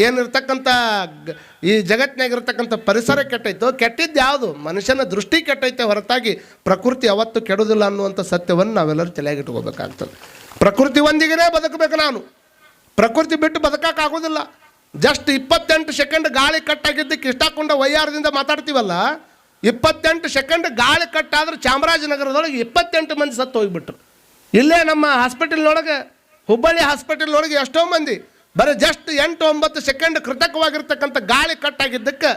Speaker 1: ಏನಿರ್ತಕ್ಕಂಥ ಈ ಜಗತ್ತಿನಾಗಿರ್ತಕ್ಕಂಥ ಪರಿಸರ ಕೆಟ್ಟೈತೋ ಕೆಟ್ಟಿದ್ದು ಯಾವುದು? ಮನುಷ್ಯನ ದೃಷ್ಟಿ ಕೆಟ್ಟೈತೆ ಹೊರತಾಗಿ ಪ್ರಕೃತಿ ಯಾವತ್ತೂ ಕೆಡೋದಿಲ್ಲ ಅನ್ನುವಂಥ ಸತ್ಯವನ್ನು ನಾವೆಲ್ಲರೂ ತಲೆಯಾಗಿಟ್ಕೋಬೇಕಾಗ್ತದೆ ಪ್ರಕೃತಿ ಒಂದಿಗೇ ಬದುಕಬೇಕು ನಾನು. ಪ್ರಕೃತಿ ಬಿಟ್ಟು ಬದುಕಕ್ಕಾಗೋದಿಲ್ಲ. ಜಸ್ಟ್ ಇಪ್ಪತ್ತೆಂಟು ಸೆಕೆಂಡ್ ಗಾಳಿ ಕಟ್ಟಾಗಿದ್ದಕ್ಕೆ ಇಷ್ಟಕೊಂಡ ವೈಯಾರದಿಂದ ಮಾತಾಡ್ತೀವಲ್ಲ, ಇಪ್ಪತ್ತೆಂಟು ಸೆಕೆಂಡ್ ಗಾಳಿ ಕಟ್ಟಾದ್ರೆ ಚಾಮರಾಜನಗರದೊಳಗೆ ಇಪ್ಪತ್ತೆಂಟು ಮಂದಿ ಸತ್ತು ಹೋಗಿಬಿಟ್ರು. ಇಲ್ಲೇ ನಮ್ಮ ಹಾಸ್ಪಿಟಲ್ನೊಳಗೆ, ಹುಬ್ಬಳ್ಳಿ ಹಾಸ್ಪಿಟಲ್ನೊಳಗೆ ಎಷ್ಟೋ ಮಂದಿ, ಬರೀ ಜಸ್ಟ್ ಎಂಟು ಒಂಬತ್ತು ಸೆಕೆಂಡ್ ಕೃತಕವಾಗಿರ್ತಕ್ಕಂಥ ಗಾಳಿ ಕಟ್ಟಾಗಿದ್ದಕ್ಕೆ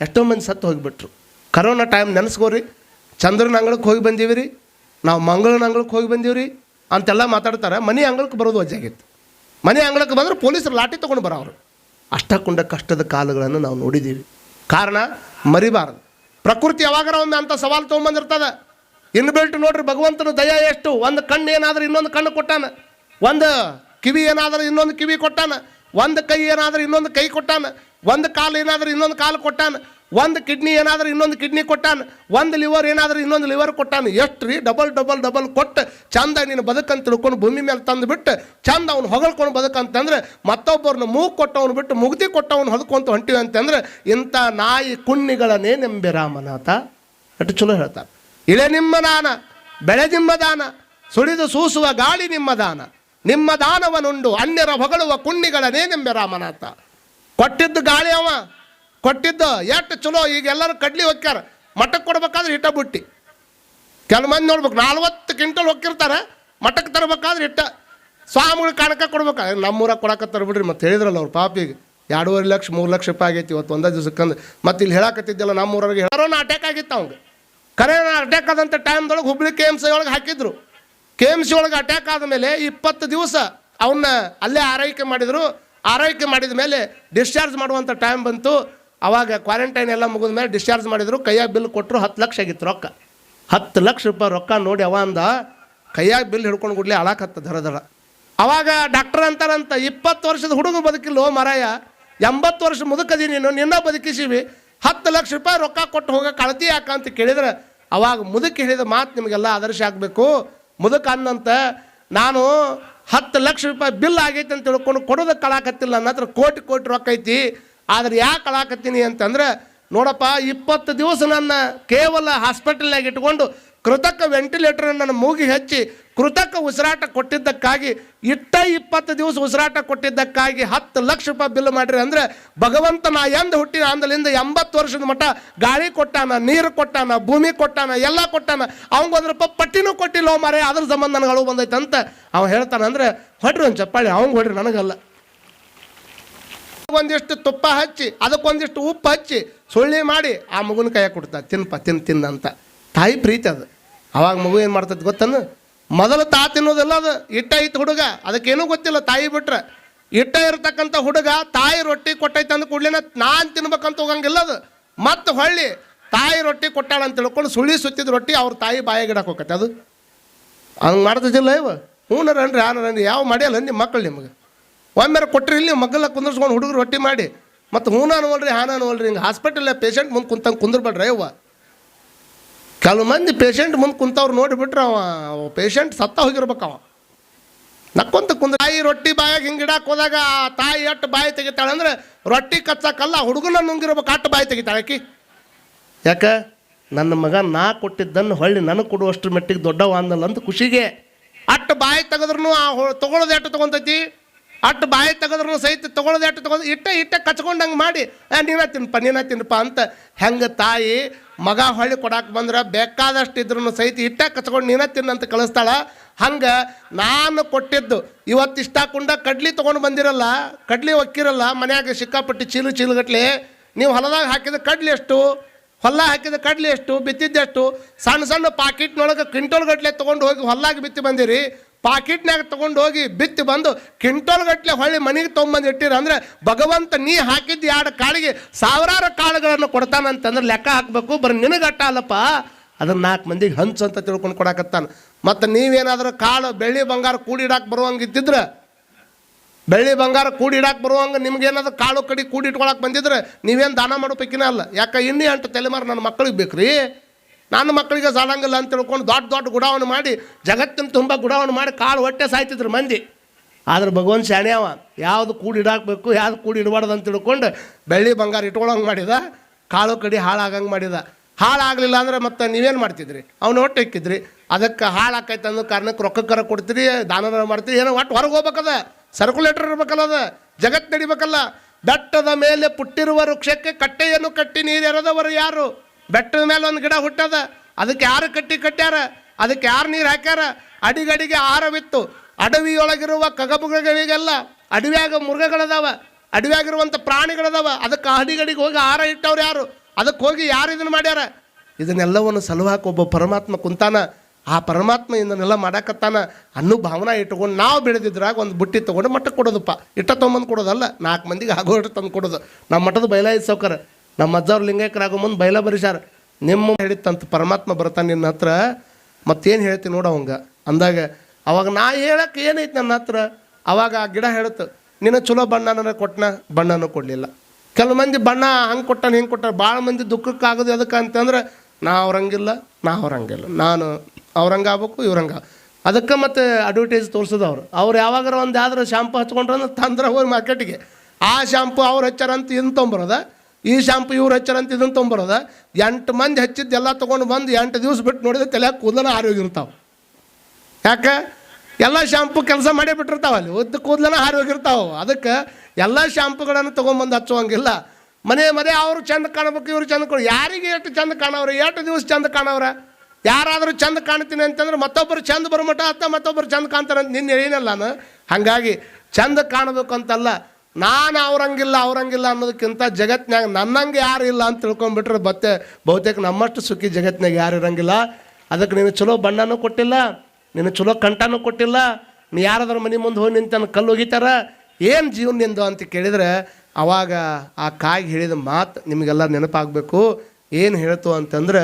Speaker 1: ಎಷ್ಟೋ ಮಂದಿ ಸತ್ತು ಹೋಗಿಬಿಟ್ರು. ಕರೋನಾ ಟೈಮ್ ನೆನೆಸ್ಕೋರಿ, ಚಂದ್ರನ ಅಂಗಳಕ್ಕೆ ಹೋಗಿ ಬಂದೀವಿ ರೀ, ನಾವು ಮಂಗಳನ ಅಂಗಳಕ್ಕೆ ಹೋಗಿ ಬಂದೀವಿ ರೀ, ಅಂತೆಲ್ಲ ಮಾತಾಡ್ತಾರೆ, ಮನೆ ಅಂಗಳಕ್ಕೆ ಬರೋದು ವಜ್ಜಾಗಿತ್ತು ಮನೆ ಅಂಗಳಕ್ಕೆ ಬಂದ್ರೆ ಪೊಲೀಸರು ಲಾಠಿ ತೊಗೊಂಡು ಬರೋರು ಅಷ್ಟಕ್ಕೊಂಡ ಕಷ್ಟದ ಕಾಲಗಳನ್ನು ನಾವು ನೋಡಿದ್ದೀವಿ. ಕಾರಣ ಮರಿಬಾರದು. ಪ್ರಕೃತಿ ಯಾವಾಗಾರ ಒಂದು ಅಂಥ ಸವಾಲು ತೊಗೊಂಬಂದಿರ್ತದೆ ಇನ್ನು ಬೆಲ್ಟ್ ನೋಡ್ರಿ, ಭಗವಂತನ ದಯ ಎಷ್ಟು? ಒಂದು ಕಣ್ಣು ಏನಾದರೂ ಇನ್ನೊಂದು ಕಣ್ಣು ಕೊಟ್ಟಾನ? ಒಂದು ಕಿವಿ ಏನಾದರೂ ಇನ್ನೊಂದು ಕಿವಿ ಕೊಟ್ಟಾನ? ಒಂದು ಕೈ ಏನಾದರೂ ಇನ್ನೊಂದು ಕೈ ಕೊಟ್ಟಾನ? ಒಂದು ಕಾಲು ಏನಾದರೂ ಇನ್ನೊಂದು ಕಾಲು ಕೊಟ್ಟಾನ? ಒಂದು ಕಿಡ್ನಿ ಏನಾದರೂ ಇನ್ನೊಂದು ಕಿಡ್ನಿ ಕೊಟ್ಟಾನ, ಒಂದು ಲಿವರ್ ಏನಾದರೂ ಇನ್ನೊಂದು ಲಿವರ್ ಕೊಟ್ಟಾನ ಎಷ್ಟು ರೀ ಡಬಲ್ ಡಬಲ್ ಡಬಲ್ ಕೊಟ್ಟು ಚಂದ ನೀನು ಬದುಕಂತ ತಿಳ್ಕೊಂಡು ಭೂಮಿ ಮೇಲೆ ತಂದು ಬಿಟ್ಟು ಚಂದ ಅವ್ನು ಹೊಗಳ್ಕೊಂಡು ಬದುಕಂತಂದ್ರೆ ಮತ್ತೊಬ್ಬರನ್ನ ಮೂಗು ಕೊಟ್ಟವನು ಬಿಟ್ಟು ಮುಗ್ದಿ ಕೊಟ್ಟವನು ಹೊದ್ಕೊಂತ ಹೊಂಟಿವಿ ಅಂತಂದ್ರೆ ಇಂಥ ನಾಯಿ ಕುಣ್ಣಿಗಳನ್ನೇ ನೆಂಬೆ ರಾಮನಾಥ. ಅಷ್ಟು ಚಲೋ ಹೇಳ್ತಾರೆ. ಇಳೆ ನಿಮ್ಮ ದಾನ, ಬೆಳೆ ನಿಮ್ಮ ದಾನ ಸುಳಿದು ಸೂಸುವ ಗಾಳಿ ನಿಮ್ಮ ದಾನ, ನಿಮ್ಮ ದಾನವನುಂಡು ಅನ್ಯರ ಹೊಗಳುವ ಕುಣ್ಣಿಗಳನ್ನೇ ನೆಂಬೆ ರಾಮನಾಥ. ಕೊಟ್ಟಿದ್ದು ಗಾಳಿ ಅವ. ಕೊಟ್ಟಿದ್ದು, ಎಷ್ಟು ಚಲೋ, ಈಗ ಎಲ್ಲರೂ ಕಡ್ಲಿ ಹೊಕ್ಕ್ಯಾರ ಮಠಕ್ಕೆ ಕೊಡ್ಬೇಕಾದ್ರೆ ಹಿಟ್ಟ ಬುಟ್ಟಿ. ಕೆಲವು ಮಂದಿ ನೋಡ್ಬೇಕು, ನಲ್ವತ್ತು ಕ್ವಿಂಟಲ್ ಹೊಕ್ಕಿರ್ತಾರೆ ಮಠಕ್ಕೆ ತರಬೇಕಾದ್ರೆ ಹಿಟ್ಟ. ಸ್ವಾಮಿಗಳು ಕಾಣಕ ಕೊಡ್ಬೇಕಾದ್ರೆ ನಮ್ಮೂರಾಗ ಕೊಡಕತ್ತಾರ ಬಿಡ್ರಿ ಮತ್ತೆ ಹೇಳಿದ್ರಲ್ಲ ಅವ್ರು ಪಾಪಿಗೆ ಎರಡೂವರೆ ಲಕ್ಷ, ಮೂರು ಲಕ್ಷ ರೂಪಾಯಿ ಆಗೈತಿ ಇವತ್ತು, ಒಂದೇ ದಿವ್ಸಕ್ಕಂದು ಮತ್ತೆ ಇಲ್ಲಿ ಹೇಳಕತ್ತಿದ್ದಲ್ಲ ನಮ್ಮೂರವ್ರಿಗೆ ಕರೋನಾ ಅಟ್ಯಾಕ್ ಆಗಿತ್ತು ಅವ್ಗೆ. ಕರೋನಾ ಅಟ್ಯಾಕ್ ಆದಂಥ ಟೈಮ್ದೊಳಗೆ ಹುಬ್ಳಿ ಕೆ ಎಂ ಸಿ ಒಳಗೆ ಹಾಕಿದ್ರು. ಕೆ ಎಂ ಸಿ ಒಳಗೆ ಅಟ್ಯಾಕ್ ಆದ ಮೇಲೆ ಇಪ್ಪತ್ತು ದಿವಸ ಅವನ್ನ ಅಲ್ಲೇ ಆರೈಕೆ ಮಾಡಿದರು. ಆರೈಕೆ ಮಾಡಿದ ಮೇಲೆ ಡಿಸ್ಚಾರ್ಜ್ ಮಾಡುವಂಥ ಟೈಮ್ ಬಂತು. ಅವಾಗ ಕ್ವಾರಂಟೈನ್ ಎಲ್ಲ ಮುಗಿದ ಮೇಲೆ ಡಿಸ್ಚಾರ್ಜ್ ಮಾಡಿದ್ರು, ಕೈಯಾಗ ಬಿಲ್ ಕೊಟ್ಟರು ಹತ್ತು ಲಕ್ಷ ಆಗಿತ್ತು ರೊಕ್ಕ. ಹತ್ತು ಲಕ್ಷ ರೂಪಾಯಿ ರೊಕ್ಕ ನೋಡಿ ಅವ ಅಂದ, ಕೈಯಾಗ ಬಿಲ್ ಹಿಡ್ಕೊಂಡು ಗುಡ್ಲಿ ಅಳಾಕತ್ತ ದರ ದರ. ಅವಾಗ ಡಾಕ್ಟರ್ ಅಂತಾರಂತ, ಇಪ್ಪತ್ತು ವರ್ಷದ ಹುಡುಗ ಬದುಕಿಲ್ಲೋ ಮರಾಯ, ಎಂಬತ್ತು ವರ್ಷ ಮುದುಕದಿ ನೀನು, ನಿನ್ನ ಬದುಕಿಸಿವಿ, ಹತ್ತು ಲಕ್ಷ ರೂಪಾಯಿ ರೊಕ್ಕ ಕೊಟ್ಟು ಹೋಗಕ್ಕೆ ಕಳತಿ ಯಾಕ ಅಂತ ಕೇಳಿದ್ರೆ, ಅವಾಗ ಮುದುಕಿ ಹೇಳಿದ ಮಾತು ನಿಮಗೆಲ್ಲ ಆದರ್ಶ ಆಗಬೇಕು. ಮುದುಕ ಅಂದಂತ ನಾನು ಹತ್ತು ಲಕ್ಷ ರೂಪಾಯಿ ಬಿಲ್ ಆಗೈತೆ ಅಂತ ತಿಳ್ಕೊಂಡು ಕೊಡೋದಕ್ಕೆ ಕಳಾಕತ್ತಿಲ್ಲ ನನ್ನ ಹತ್ರ ಕೋಟಿ ಕೋಟಿ ರೊಕ್ಕ ಐತಿ ಆದ್ರೆ ಯಾಕೆ ಕಳಾಕತ್ತೀನಿ ಅಂತಂದ್ರೆ, ನೋಡಪ್ಪ, ಇಪ್ಪತ್ತು ದಿವಸ ನನ್ನ ಕೇವಲ ಹಾಸ್ಪಿಟಲ್ನಾಗ ಇಟ್ಕೊಂಡು ಕೃತಕ ವೆಂಟಿಲೇಟರ್ ನನ್ನ ಮೂಗಿ ಹಚ್ಚಿ ಕೃತಕ ಉಸಿರಾಟ ಕೊಟ್ಟಿದ್ದಕ್ಕಾಗಿ, ಇಟ್ಟ ಇಪ್ಪತ್ತು ದಿವಸ ಉಸಿರಾಟ ಕೊಟ್ಟಿದ್ದಕ್ಕಾಗಿ ಹತ್ತು ಲಕ್ಷ ರೂಪಾಯಿ ಬಿಲ್ ಮಾಡಿರಿ ಅಂದ್ರೆ, ಭಗವಂತ ನಾ ಎಂದು ಹುಟ್ಟಿನ ಅಂದಲಿಂದ ಎಂಬತ್ತು ವರ್ಷದ ಮಟ್ಟ ಗಾಳಿ ಕೊಟ್ಟಾನ, ನೀರು ಕೊಟ್ಟಾನ, ಭೂಮಿ ಕೊಟ್ಟಾನ, ಎಲ್ಲ ಕೊಟ್ಟಾನ. ಅವಂಗೆ ಒಂದು ರೂಪಾಯಿ ಪಟ್ಟಿನೂ ಕೊಟ್ಟಿಲ್ಲ ಮಾರೇ ಅದ್ರ ಸಂಬಂಧ ನನಗೆ ಅಳು ಬಂದೈತೆ ಅಂತ ಅವ ಹೇಳ್ತಾನೆ ಅಂದ್ರೆ ಹೊಡ್ರಿ ಒಂದು ಚಪ್ಪಾಳಿ, ಅವಂಗೆ ಹೊಡ್ರಿ, ನನಗಲ್ಲ. ಒಂದಿಷ್ಟು ತುಪ್ಪ ಹಚ್ಚಿ, ಅದಕ್ಕೊಂದಿಷ್ಟು ಉಪ್ಪು ಹಚ್ಚಿ ಸುಳ್ಳಿ ಮಾಡಿ ಆ ಮಗುನ ಕೈಯಾಗ ಕೊಡ್ತಾ, ತಿನ್ಪ, ತಿನ್ ತಿನ್ನಂತ ತಾಯಿ ಪ್ರೀತಿ ಅದು. ಅವಾಗ ಮಗು ಏನು ಮಾಡ್ತದೆ ಗೊತ್ತನ್ನು ಮೊದಲು ತಾ ತಿನ್ನೋದಿಲ್ಲ ಅದು ಇಟ್ಟ ಐತೆ ಹುಡುಗ. ಅದಕ್ಕೇನೂ ಗೊತ್ತಿಲ್ಲ ತಾಯಿ ಬಿಟ್ರೆ. ಇಟ್ಟ ಇರತಕ್ಕಂಥ ಹುಡುಗ ತಾಯಿ ರೊಟ್ಟಿ ಕೊಟ್ಟೈತೆ ಅಂದ ಕೂಡಲಿನ ನಾನು ತಿನ್ಬೇಕಂತ ಹೋಗಂಗಿಲ್ಲ ಅದು. ಮತ್ತೆ ಹೊಳ್ಳಿ ತಾಯಿ ರೊಟ್ಟಿ ಕೊಟ್ಟಾಳ ಅಂತ ತಿಳ್ಕೊಂಡು ಸುಳ್ಳಿ ಸುತ್ತಿದ ರೊಟ್ಟಿ ಅವ್ರ ತಾಯಿ ಬಾಯಿಗೆ ಗಿಡಕ್ಕೆ ಹೋಗತ್ತೆ ಅದು. ಹಂಗೆ ಮಾಡ್ತಿದ್ದಿಲ್ಲ ಇವ? ಹ್ಞೂನರನ್ರಿ ಯಾನರನ್ರಿ ಯಾವ ಮಾಡ್ಯಲ್ಲ ನಿಮ್ಮ ಮಕ್ಕಳು ನಿಮಗೆ? ಒಮ್ಮೆರ ಕೊಟ್ಟರೆ ಇಲ್ಲಿ ಮಗ್ಗಲ ಕುಂದರ್ಸ್ಕೊಂಡು ಹುಡುಗರು ರೊಟ್ಟಿ ಮಾಡಿ. ಮತ್ತು ಹೂನ ಅನ್ವಲ್ರಿ ಹಾನ ಅನ್ವಲ್ರಿ ಹಿಂಗೆ ಹಾಸ್ಪಿಟಲ್ ಪೇಷಂಟ್ ಮುಂದೆ ಕುಂತಂಗೆ ಕುಂದ್ರಬೇಡ್ರಿ ಅವ್ವ. ಕೆಲವು ಮಂದಿ ಪೇಷಂಟ್ ಮುಂದೆ ಕುಂತವ್ರು ನೋಡಿಬಿಟ್ರೆ ಅವ ಪೇಷಂಟ್ ಸತ್ತ ಹೋಗಿರ್ಬೇಕು ಅವ. ನಕ್ಕೊಂತ ಕುಂದ್ರ ತಾಯಿ ರೊಟ್ಟಿ ಬಾಯಾಗ ಹಿಂಗೆ ಇಡಕ್ಕೆ ಹೋದಾಗ ತಾಯಿ ಅಟ್ಟು ಬಾಯಿ ತೆಗಿತಾಳೆ ಅಂದ್ರೆ ರೊಟ್ಟಿ ಕಚ್ಚಕ್ಕಲ್ಲ ಹುಡುಗನ ನುಂಗಿರ್ಬೇಕು ಅಟ್ಟು ಬಾಯಿ ತೆಗಿತಾಳೆ ಆಕಿ. ಯಾಕೆ? ನನ್ನ ಮಗ ನಾ ಕೊಟ್ಟಿದ್ದನ್ನು ಹೊಳ್ಳಿ ನನಗೆ ಕೊಡುವಷ್ಟು ಮಟ್ಟಿಗೆ ದೊಡ್ಡವ ಅಂದಲ್ಲ ಅಂತ ಖುಷಿಗೆ. ಅಟ್ಟು ಬಾಯಿ ತೆಗೆದ್ರೂ ಆ ತೊಗೊಳೋದು ಎಟ್ಟು ತೊಗೊಂತೈತಿ? ಅಟ್ಟು ಬಾಯಿ ತೆಗೆದ್ರು ಸಹಿತ ತಗೊಳ್ಳೋದು ಅಟ್ಟು ಇಟ್ಟೆ, ಇಟ್ಟ ಕಚ್ಕೊಂಡಂಗೆ ಮಾಡಿ ನೀನ ತಿನ್ನಪ್ಪ ನೀನ ತಿನ್ನಪ್ಪ ಅಂತ ಹೆಂಗೆ ತಾಯಿ ಮಗ ಹೊಳ್ಳಿ ಕೊಡಕ್ಕೆ ಬಂದ್ರೆ ಬೇಕಾದಷ್ಟು ಇದ್ರೂ ಸಹಿತ ಇಟ್ಟ ಕಚ್ಕೊಂಡು, ನೀನ ತಿನ್ನಂತ ಕಳಿಸ್ತಾಳ. ಹಂಗೆ ನಾನು ಕೊಟ್ಟಿದ್ದು, ಇವತ್ತು ಇಷ್ಟ ಕುಂಡ ಕಡ್ಲಿ ತೊಗೊಂಡು ಬಂದಿರಲ್ಲ, ಕಡ್ಲಿ ಒಕ್ಕಿರಲ್ಲ, ಮನ್ಯಾಗ ಸಿಕ್ಕಾಪಟ್ಟಿ ಚೀಲು ಚೀಲುಗಟ್ಲೆ, ನೀವು ಹೊಲದಾಗ ಹಾಕಿದ ಕಡ್ಲಿ ಎಷ್ಟು? ಹೊಲ ಹಾಕಿದ ಕಡ್ಲಿ ಎಷ್ಟು? ಬಿತ್ತಿದ್ದೆಷ್ಟು? ಸಣ್ಣ ಸಣ್ಣ ಪಾಕಿಟ್ನೊಳಗೆ ಕ್ವಿಂಟಲ್ ಗಟ್ಲೆ ತೊಗೊಂಡು ಹೋಗಿ ಹೊಲ್ಲಾಗಿ ಬಿತ್ತಿ ಬಂದಿರಿ. ಪಾಕಿಟ್ನಾಗ ತೊಗೊಂಡು ಹೋಗಿ ಬಿತ್ತಿ ಬಂದು ಕಿಂಟೋಲ್ಗಟ್ಟಲೆ ಹೊಳ್ಳಿ ಮನೆಗೆ ತೊಗೊಂಬಂದು ಇಟ್ಟಿರ ಅಂದ್ರೆ ಭಗವಂತ ನೀ ಹಾಕಿದ್ದು ಎರಡು ಕಾಳಿಗೆ ಸಾವಿರಾರು ಕಾಳುಗಳನ್ನು ಕೊಡ್ತಾನಂತಂದ್ರೆ ಲೆಕ್ಕ ಹಾಕಬೇಕು, ಬರೀ ನಿನಗಟ್ಟ ಅಲ್ಲಪ್ಪ. ಅದನ್ನ ನಾಲ್ಕು ಮಂದಿಗೆ ಹಂಚು ಅಂತ ತಿಳ್ಕೊಂಡು ಕೊಡಕತ್ತಾನ. ಮತ್ತು ನೀವೇನಾದ್ರೂ ಕಾಳು ಬೆಳ್ಳಿ ಬಂಗಾರ ಕೂಡಿಡಾಕ್ ಬರುವಂಗಿದ್ದಿದ್ರೆ, ಬೆಳ್ಳಿ ಬಂಗಾರ ಕೂಡಿ ಬರುವಂಗ ನಿಮ್ಗೇನಾದ್ರು ಕಾಳು ಕಡಿ ಕೂಡಿ ಇಟ್ಕೊಳಕ್ ಬಂದಿದ್ರೆ ನೀವೇನು ದಾನ ಮಾಡೋ ಅಲ್ಲ. ಯಾಕೆ ಇನ್ನೇ ಅಂಟು ತಲೆಮಾರು ನನ್ನ ಮಕ್ಕಳಿಗೆ ಬೇಕ್ರಿ? ನನ್ನ ಮಕ್ಕಳಿಗೆ ಸಾಲಂಗಿಲ್ಲ ಅಂತ ತಿಳ್ಕೊಂಡು ದೊಡ್ಡ ದೊಡ್ಡ ಗುಡಾವನ್ನು ಮಾಡಿ, ಜಗತ್ತಿನ ತುಂಬ ಗುಡಾವನ್ನು ಮಾಡಿ ಕಾಳು ಹೊಟ್ಟೆ ಸಾಯ್ತಿದ್ರು ಮಂದಿ. ಆದ್ರೆ ಭಗವಂತ ಶಾಣ್ಯವ ಯಾವುದು ಕೂಡಿ ಇಡಾಕಬೇಕು, ಯಾವ್ದು ಕೂಡಿ ಇಡಬಾರ್ದು ಅಂತ ತಿಳ್ಕೊಂಡು ಬೆಳ್ಳಿ ಬಂಗಾರ ಇಟ್ಕೊಳಂಗೆ ಮಾಡಿದ, ಕಾಳು ಕಡಿ ಹಾಳಾಗಂಗೆ ಮಾಡಿದ. ಹಾಳಾಗಲಿಲ್ಲ ಅಂದ್ರೆ ಮತ್ತೆ ನೀವೇನು ಮಾಡ್ತಿದ್ರಿ? ಅವನು ಹೊಟ್ಟೆ ಇಕ್ಕಿದ್ರಿ. ಅದಕ್ಕೆ ಹಾಳಾಕೈತೆ ಅನ್ನೋ ಕಾರಣಕ್ಕೆ ರೊಕ್ಕಕ್ಕರ ಕೊಡ್ತೀರಿ ದಾನ ಮಾಡ್ತೀರಿ, ಏನೋ ಒಟ್ಟು ಹೊರಗೆ ಹೋಗ್ಬೇಕದ? ಸರ್ಕ್ಯುಲೇಟರ್ ಇರ್ಬೇಕಲ್ಲ ಅದು ಜಗತ್ತು ನಡಿಬೇಕಲ್ಲ? ದಟ್ಟದ ಮೇಲೆ ಪುಟ್ಟಿರುವ ವೃಕ್ಷಕ್ಕೆ ಕಟ್ಟೆಯನ್ನು ಕಟ್ಟಿ ನೀರು ಎರೆದವರು ಯಾರು? ಬೆಟ್ಟದ ಮೇಲೆ ಒಂದು ಗಿಡ ಹುಟ್ಟದ. ಅದಕ್ಕೆ ಯಾರು ಕಟ್ಟಿ ಕಟ್ಟ್ಯಾರ? ಅದಕ್ಕೆ ಯಾರು ನೀರು ಹಾಕ್ಯಾರ? ಅಡಿಗಡಿಗೆ ಆಹಾರವಿತ್ತು. ಅಡವಿಯೊಳಗಿರುವ ಕಗಬುಗಳಿಗೆಲ್ಲ ಅಡವಿಯಾಗ ಮೃಗಗಳದಾವ. ಅಡವಿಯಾಗಿರುವಂಥ ಪ್ರಾಣಿಗಳದಾವ. ಅದಕ್ಕೆ ಅಡಿಗಡಿಗೆ ಹೋಗಿ ಆಹಾರ ಇಟ್ಟವ್ರು ಯಾರು? ಅದಕ್ಕೆ ಹೋಗಿ ಯಾರು ಇದನ್ನು ಮಾಡ್ಯಾರ? ಇದನ್ನೆಲ್ಲವನ್ನು ಸಲುವಾಕ ಒಬ್ಬ ಪರಮಾತ್ಮ ಕುಂತಾನ. ಆ ಪರಮಾತ್ಮ ಇದನ್ನೆಲ್ಲ ಮಾಡಾಕತ್ತಾನ ಅನ್ನೋ ಭಾವನಾ ಇಟ್ಕೊಂಡು ನಾವು ಬೆಳೆದಿದ್ರಾಗ ಒಂದು ಬುಟ್ಟಿ ತೊಗೊಂಡು ಮಟ್ಟಕ್ಕೆ ಕೊಡೋದಪ್ಪ. ಇಟ್ಟ ತೊಗೊಂಬಂದು ಕೊಡೋದಲ್ಲ, ನಾಲ್ಕು ಮಂದಿಗೆ ಆಗೋ ಇಟ್ಟು ತಂದು ಕೊಡೋದು. ನಮ್ಮ ಮಠದ ಬಯಲಾಯಿಸೋಕರ. ಸೌಕರ್ ನಮ್ಮ ಅಜ್ಜವ್ರು ಲಿಂಗೈಕ್ಯರಾಗೋ ಮುಂದೆ ಬೈಲ ಬರಿಸಾರ ನಿಮ್ಮ ಹೇಳಿತ್ತಂತ ಪರಮಾತ್ಮ ಬರ್ತಾನೆ ನಿನ್ನ ಹತ್ರ, ಮತ್ತೇನು ಹೇಳ್ತೀನಿ ನೋಡು ಅವಂಗ. ಅಂದಾಗ, ಅವಾಗ ನಾ ಹೇಳಕ್ಕೆ ಏನೈತೆ ನನ್ನ ಹತ್ರ? ಅವಾಗ ಆ ಗಿಡ ಹೇಳುತ್ತೆ ನಿನ್ನ ಚಲೋ ಬಣ್ಣನ ಕೊಟ್ಟನ ಬಣ್ಣನೂ ಕೊಡಲಿಲ್ಲ. ಕೆಲವು ಮಂದಿ ಬಣ್ಣ ಹಂಗೆ ಕೊಟ್ಟಾನ, ಹಿಂಗೆ ಕೊಟ್ಟಾರ ಭಾಳ ಮಂದಿ ದುಃಖಕ್ಕೆ ಆಗೋದು ಅದಕ್ಕೆ ಅಂತಂದ್ರೆ ನಾ ಅವ್ರಂಗಿಲ್ಲ ನಾ ಅವ್ರಂಗಿಲ್ಲ. ನಾನು ಅವ್ರಂಗೆ ಆಗ್ಬೇಕು ಇವ್ರಂಗೆ. ಅದಕ್ಕೆ ಮತ್ತೆ ಅಡ್ವರ್ಟೈಸ್ ತೋರಿಸೋದು ಅವ್ರು. ಅವ್ರು ಯಾವಾಗಾರ ಒಂದು ಯಾವ್ದಾರು ಶಾಂಪು ಹಚ್ಕೊಂಡ್ರೆ ತಂದ್ರೆ ಹೋಗಿ ಮಾರ್ಕೆಟಿಗೆ ಆ ಶಾಂಪು ಅವ್ರು ಹಚ್ಚಾರಂತ ಇನ್ನು ತೊಗೊಂಬರೋದ ಈ ಶಾಂಪು ಇವ್ರು ಹಚ್ಚಾರಂತ ಇದನ್ನು ತೊಗೊಂಬರೋದ ಎಂಟು ಮಂದಿ ಹಚ್ಚಿದ್ದೆಲ್ಲ ತೊಗೊಂಡು ಬಂದು ಎಂಟು ದಿವಸ ಬಿಟ್ಟು ನೋಡಿದ್ರೆ ತಲೆ ಆರೋಗ್ಯ ಇರ್ತಾವೆ. ಯಾಕೆ? ಎಲ್ಲ ಶಾಂಪು ಕೆಲಸ ಮಾಡೇ ಬಿಟ್ಟಿರ್ತಾವೆ ಅಲ್ಲಿ. ಉದ್ದ ಕೂದಲನ ಆರೋಗ್ಯ ಇರ್ತಾವೆ. ಅದಕ್ಕೆ ಎಲ್ಲ ಶಾಂಪುಗಳನ್ನು ತೊಗೊಂಬಂದು ಹಚ್ಚುವಂಗಿಲ್ಲ. ಮನೆ ಮನೆ ಅವರು ಚಂದ ಕಾಣಬೇಕು, ಇವ್ರು ಚಂದ ಕಾಣ ಯಾರಿಗೆ ಎಷ್ಟು ಚಂದ ಕಾಣವ್ರೆ? ಎಷ್ಟು ದಿವಸ ಚಂದ ಕಾಣವ್ರೆ? ಯಾರಾದರೂ ಚಂದ ಕಾಣ್ತೀನಿ ಅಂತಂದ್ರೆ ಮತ್ತೊಬ್ಬರು ಚಂದ ಮಟ್ಟ ಅತ್ತ ಮತ್ತೊಬ್ಬರು ಚಂದ ಕಾಣ್ತಾರೆ ಅಂತ ನಿನ್ನೆ ಹೇಳಿನಲ್ಲ ನಾನು. ಹಾಗಾಗಿ ಚಂದ ಕಾಣಬೇಕು ಅಂತಲ್ಲ. ನಾನು ಅವ್ರಂಗಿಲ್ಲ ಅವ್ರಂಗಿಲ್ಲ ಅನ್ನೋದಕ್ಕಿಂತ ಜಗತ್ನ್ಯಾಗ ನನ್ನಂಗೆ ಯಾರು ಇಲ್ಲ ಅಂತ ತಿಳ್ಕೊಂಡ್ಬಿಟ್ರೆ ಮತ್ತೆ ಬಹುತೇಕ ನಮ್ಮಷ್ಟು ಸುಖಿ ಜಗತ್ತಿನಾಗ ಯಾರು ಇರಂಗಿಲ್ಲ. ಅದಕ್ಕೆ ನೀನು ಚಲೋ ಬಣ್ಣನೂ ಕೊಟ್ಟಿಲ್ಲ, ನೀನು ಚಲೋ ಕಂಠನೂ ಕೊಟ್ಟಿಲ್ಲ, ನೀ ಯಾರಾದ್ರೂ ಮನೆ ಮುಂದೆ ಹೋಗಿ ನಿಂತನ ಕಲ್ಲು ಒಗಿತಾರ? ಏನು ಜೀವನ ನಿಂದು ಅಂತ ಕೇಳಿದ್ರೆ ಆವಾಗ ಆ ಕಾಯಿ ಹೇಳಿದ ಮಾತು ನಿಮಗೆಲ್ಲ ನೆನಪಾಗಬೇಕು. ಏನು ಹೇಳ್ತು ಅಂತಂದ್ರೆ,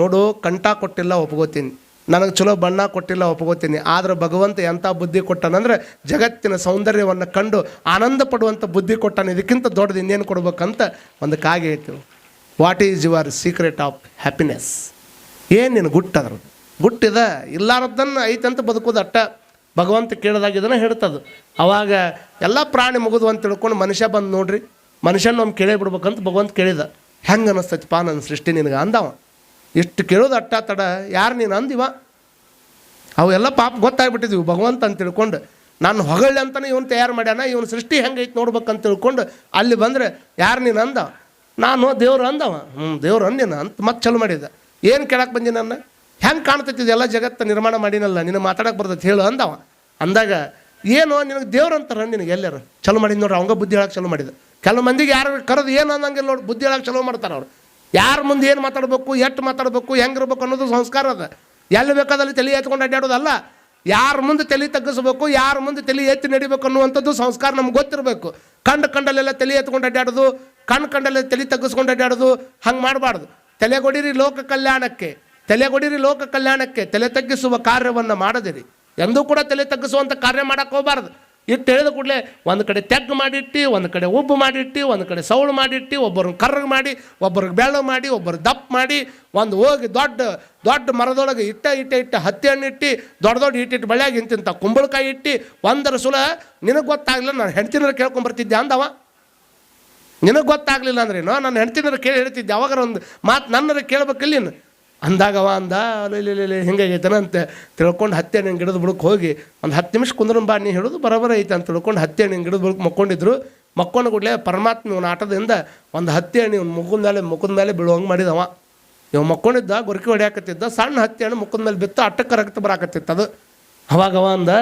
Speaker 1: ನೋಡು, ಕಂಠ ಕೊಟ್ಟಿಲ್ಲ ಒಪ್ಕೋತೀನಿ ನನಗೆ ಚಲೋ ಬಣ್ಣ ಕೊಟ್ಟಿಲ್ಲ, ಒಪ್ಕೋತೀನಿ. ಆದ್ರೆ ಭಗವಂತ ಎಂಥ ಬುದ್ಧಿ ಕೊಟ್ಟನಂದರೆ ಜಗತ್ತಿನ ಸೌಂದರ್ಯವನ್ನು ಕಂಡು ಆನಂದ ಪಡುವಂಥ ಬುದ್ಧಿ ಕೊಟ್ಟಾನ. ಇದಕ್ಕಿಂತ ದೊಡ್ಡದು ಇನ್ನೇನು ಕೊಡ್ಬೇಕಂತ ಒಂದು ಕಾಗೆ ಹೇಳ್ತೀವಿ. What is your secret of happiness ಏನು ಗುಟ್ಟು ಅದ್ರ ಗುಟ್ಟಿದ ಇಲ್ಲಾರದ್ದನ್ನು ಐತಂತ ಬದುಕೋದು ಅಟ್ಟ. ಭಗವಂತ ಕೇಳಿದಾಗ ಇದನ್ನು ಹೇಳ್ತದು. ಅವಾಗ ಎಲ್ಲ ಪ್ರಾಣಿ ಮುಗಿದು ಅಂತ ತಿಳ್ಕೊಂಡು ಮನುಷ್ಯ ಬಂದು ನೋಡ್ರಿ. ಮನುಷ್ಯನ ಒಮ್ಮೆ ಕೇಳೇ ಬಿಡ್ಬೇಕಂತ ಭಗವಂತ ಕೇಳಿದ. ಹೆಂಗೆ ಅನಿಸ್ತೈತಿಪ್ಪ ನನ್ನ ಸೃಷ್ಟಿ ನಿನಗೆ ಅಂದವ. ಇಷ್ಟು ಕೇಳೋದು ಅಟ್ಟ ತಡ, ಯಾರು ನೀನು ಅಂದಿವ ಅವೆಲ್ಲ ಪಾಪ ಗೊತ್ತಾಗ್ಬಿಟ್ಟಿದ್ವಿ. ಭಗವಂತ ಅಂತ ತಿಳ್ಕೊಂಡು, ನಾನು ಹೊಗಳ್ಳಿ ಅಂತಲೇ ಇವನು ತಯಾರು ಮಾಡ್ಯಾನ, ಇವನ ಸೃಷ್ಟಿ ಹೆಂಗೈತೆ ನೋಡ್ಬೇಕಂತ ತಿಳ್ಕೊಂಡು ಅಲ್ಲಿ ಬಂದರೆ, ಯಾರು ನೀನು ಅಂದ? ನಾನು, ದೇವ್ರು ಅಂದವ. ಹ್ಞೂ ದೇವ್ರು ಅಂದಿನ ಅಂತ ಮತ್ತೆ ಚಲೋ ಮಾಡಿದ. ಏನು ಕೇಳಕ್ಕೆ ಬಂದಿ ನನ್ನ? ಹೆಂಗೆ ಕಾಣ್ತೈತಿ ಎಲ್ಲ ಜಗತ್ತು ನಿರ್ಮಾಣ ಮಾಡಿನಲ್ಲ, ನಿನಗೆ ಮಾತಾಡಕ್ಕೆ ಬರ್ತೈತೆ ಹೇಳು ಅಂದವ. ಅಂದಾಗ, ಏನು, ನಿನಗೆ ದೇವ್ರು ಅಂತಾರ ನಿನಗೆ ಎಲ್ಲರು? ಚಲೋ ಮಾಡಿದ ನೋಡ್ರಿ, ಅವಂಗ ಬುದ್ಧಿ ಹೇಳಕ್ಕೆ ಚಲೋ ಮಾಡಿದ. ಕೆಲವು ಮಂದಿಗೆ ಯಾರು ಕರೆದು ಏನು ಅನ್ನಂಗಿಲ್ಲ ನೋಡಿ, ಬುದ್ಧಿ ಹೇಳಕ್ಕೆ ಚಲೋ ಮಾಡ್ತಾರೆ ಅವ್ರು. ಯಾರ ಮುಂದೆ ಏನು ಮಾತಾಡಬೇಕು, ಎಷ್ಟು ಮಾತಾಡಬೇಕು, ಹೆಂಗಿರ್ಬೇಕು ಅನ್ನೋದು ಸಂಸ್ಕಾರ ಅದ. ಎಲ್ಲಿ ಬೇಕಾದಲ್ಲಿ ತಲೆ ಎತ್ಕೊಂಡು ಅಡ್ಡಾಡೋದಲ್ಲ ಯಾರ ಮುಂದೆ ತಲೆ ತಗ್ಗಿಸ್ಬೇಕು, ಯಾರ ಮುಂದೆ ತಲೆ ಎತ್ತಿ ನಡಿಬೇಕು ಅನ್ನುವಂಥದ್ದು ಸಂಸ್ಕಾರ ನಮ್ಗೆ ಗೊತ್ತಿರಬೇಕು. ಕಂಡು ಕಂಡಲ್ಲೆಲ್ಲ ತಲೆ ಎತ್ಕೊಂಡು ಅಡ್ಡಾಡೋದು ಕಣ್ಣು ಕಂಡಲ್ಲಿ ತಲೆ ತಗ್ಗಿಸ್ಕೊಂಡು ಅಡ್ಡಾಡೋದು ಹಂಗೆ ಮಾಡಬಾರ್ದು. ತಲೆಗೊಡಿರಿ ಲೋಕ ಕಲ್ಯಾಣಕ್ಕೆ ತಲೆಗೊಡಿರಿ ಲೋಕ ಕಲ್ಯಾಣಕ್ಕೆ ತಲೆ ತಗ್ಗಿಸುವ ಕಾರ್ಯವನ್ನು ಮಾಡದಿರಿ. ಎಂದೂ ಕೂಡ ತಲೆ ತಗ್ಗಿಸುವಂಥ ಕಾರ್ಯ ಮಾಡೋಕ್ಕೆ ಹೋಗ್ಬಾರ್ದು. ಇಟ್ಟು ಹೇಳಿದ ಕೂಡಲೇ ಒಂದು ಕಡೆ ತೆಗ್ಗು ಮಾಡಿಟ್ಟು, ಒಂದು ಕಡೆ ಉಬ್ಬು ಮಾಡಿಟ್ಟು, ಒಂದು ಕಡೆ ಸೌಳು ಮಾಡಿಟ್ಟು ಒಬ್ಬರನ್ನ ಕರ್ರಗೆ ಮಾಡಿ ಒಬ್ಬರಿಗೆ ಬೆಳ್ಳ ಮಾಡಿ, ಒಬ್ಬರು ದಪ್ಪ ಮಾಡಿ, ಒಂದು ಹೋಗಿ ದೊಡ್ಡ ದೊಡ್ಡ ಮರದೊಳಗೆ ಇಟ್ಟ ಇಟ್ಟ ಇಟ್ಟ ಹತ್ತಿ ಹಣ್ಣು ಇಟ್ಟು, ದೊಡ್ಡ ದೊಡ್ಡ ಇಟ್ಟಿಟ್ಟು ಬಳ್ಯಾಗ ಇಂತಿಂತ ಕುಂಬಳಕಾಯಿ ಇಟ್ಟು, ಒಂದರ ಸುಲ ನಿನಗೆ ಗೊತ್ತಾಗಲಿಲ್ಲ, ನಾನು ಹೆಂಡ್ತಿನರು ಕೇಳ್ಕೊಂಬರ್ತಿದ್ದೆ ಅಂದವ. ನಿನಗೆ ಗೊತ್ತಾಗಲಿಲ್ಲ ಅಂದ್ರೇನೋ? ನಾನು ಹೆಂಡ್ತಿನರು ಕೇಳಿ ಹೇಳ್ತಿದ್ದೆ ಯಾವಾಗರ ಒಂದು ಮಾತು ನನ್ನರ ಕೇಳ್ಬೇಕಿಲ್ಲ ನೀನು. ಅಂದಾಗವ ಅಂದ ಅಲ್ಲಿ ಹಿಂಗಾಗೈತನ ಅಂತ ತಿಳ್ಕೊಂಡು ಹತ್ತೆ ಹಣ್ಣಿನ ಗಿಡದ ಬುಡಕ್ಕೆ ಹೋಗಿ, ಒಂದು ಹತ್ತು ನಿಮಿಷ ಕುಂದ್ರ ಬಾ, ನೀ ಹೇಳೋದು ಬರೋಬರ ಐತೆ ಅಂತ ತಿಳ್ಕೊಂಡು ಹತ್ತೆ ಹಣ್ಣು ಗಿಡದ ಬುಡಕ್ಕೆ ಮಕ್ಕೊಂಡಿದ್ರು. ಮಕ್ಕೊಂಡು ಕೂಡಲೇ ಪರಮಾತ್ಮ ಇವನ ಆಟದಿಂದ ಒಂದು ಹತ್ತೆ ಹಣ್ಣು ಇವ್ನ ಮುಖದ ಮೇಲೆ ಮುಖದ ಮೇಲೆ ಬೀಳುವಂಗೆ ಮಾಡಿದವ. ಇವ ಮಕ್ಕೊಂಡಿದ್ದ ಗೊರಕೆ ಹೊಡ್ಯಾಕತ್ತಿದ್ದ, ಸಣ್ಣ ಹತ್ತೆ ಹಣ್ಣು ಮುಖದ ಮೇಲೆ ಬಿತ್ತು, ಅಟ್ಟಕ್ಕೆ ರಕ್ತ ಬರಾಕತ್ತಿತ್ತು ಅದು. ಅವಾಗವ ಅವ ಅಂದ,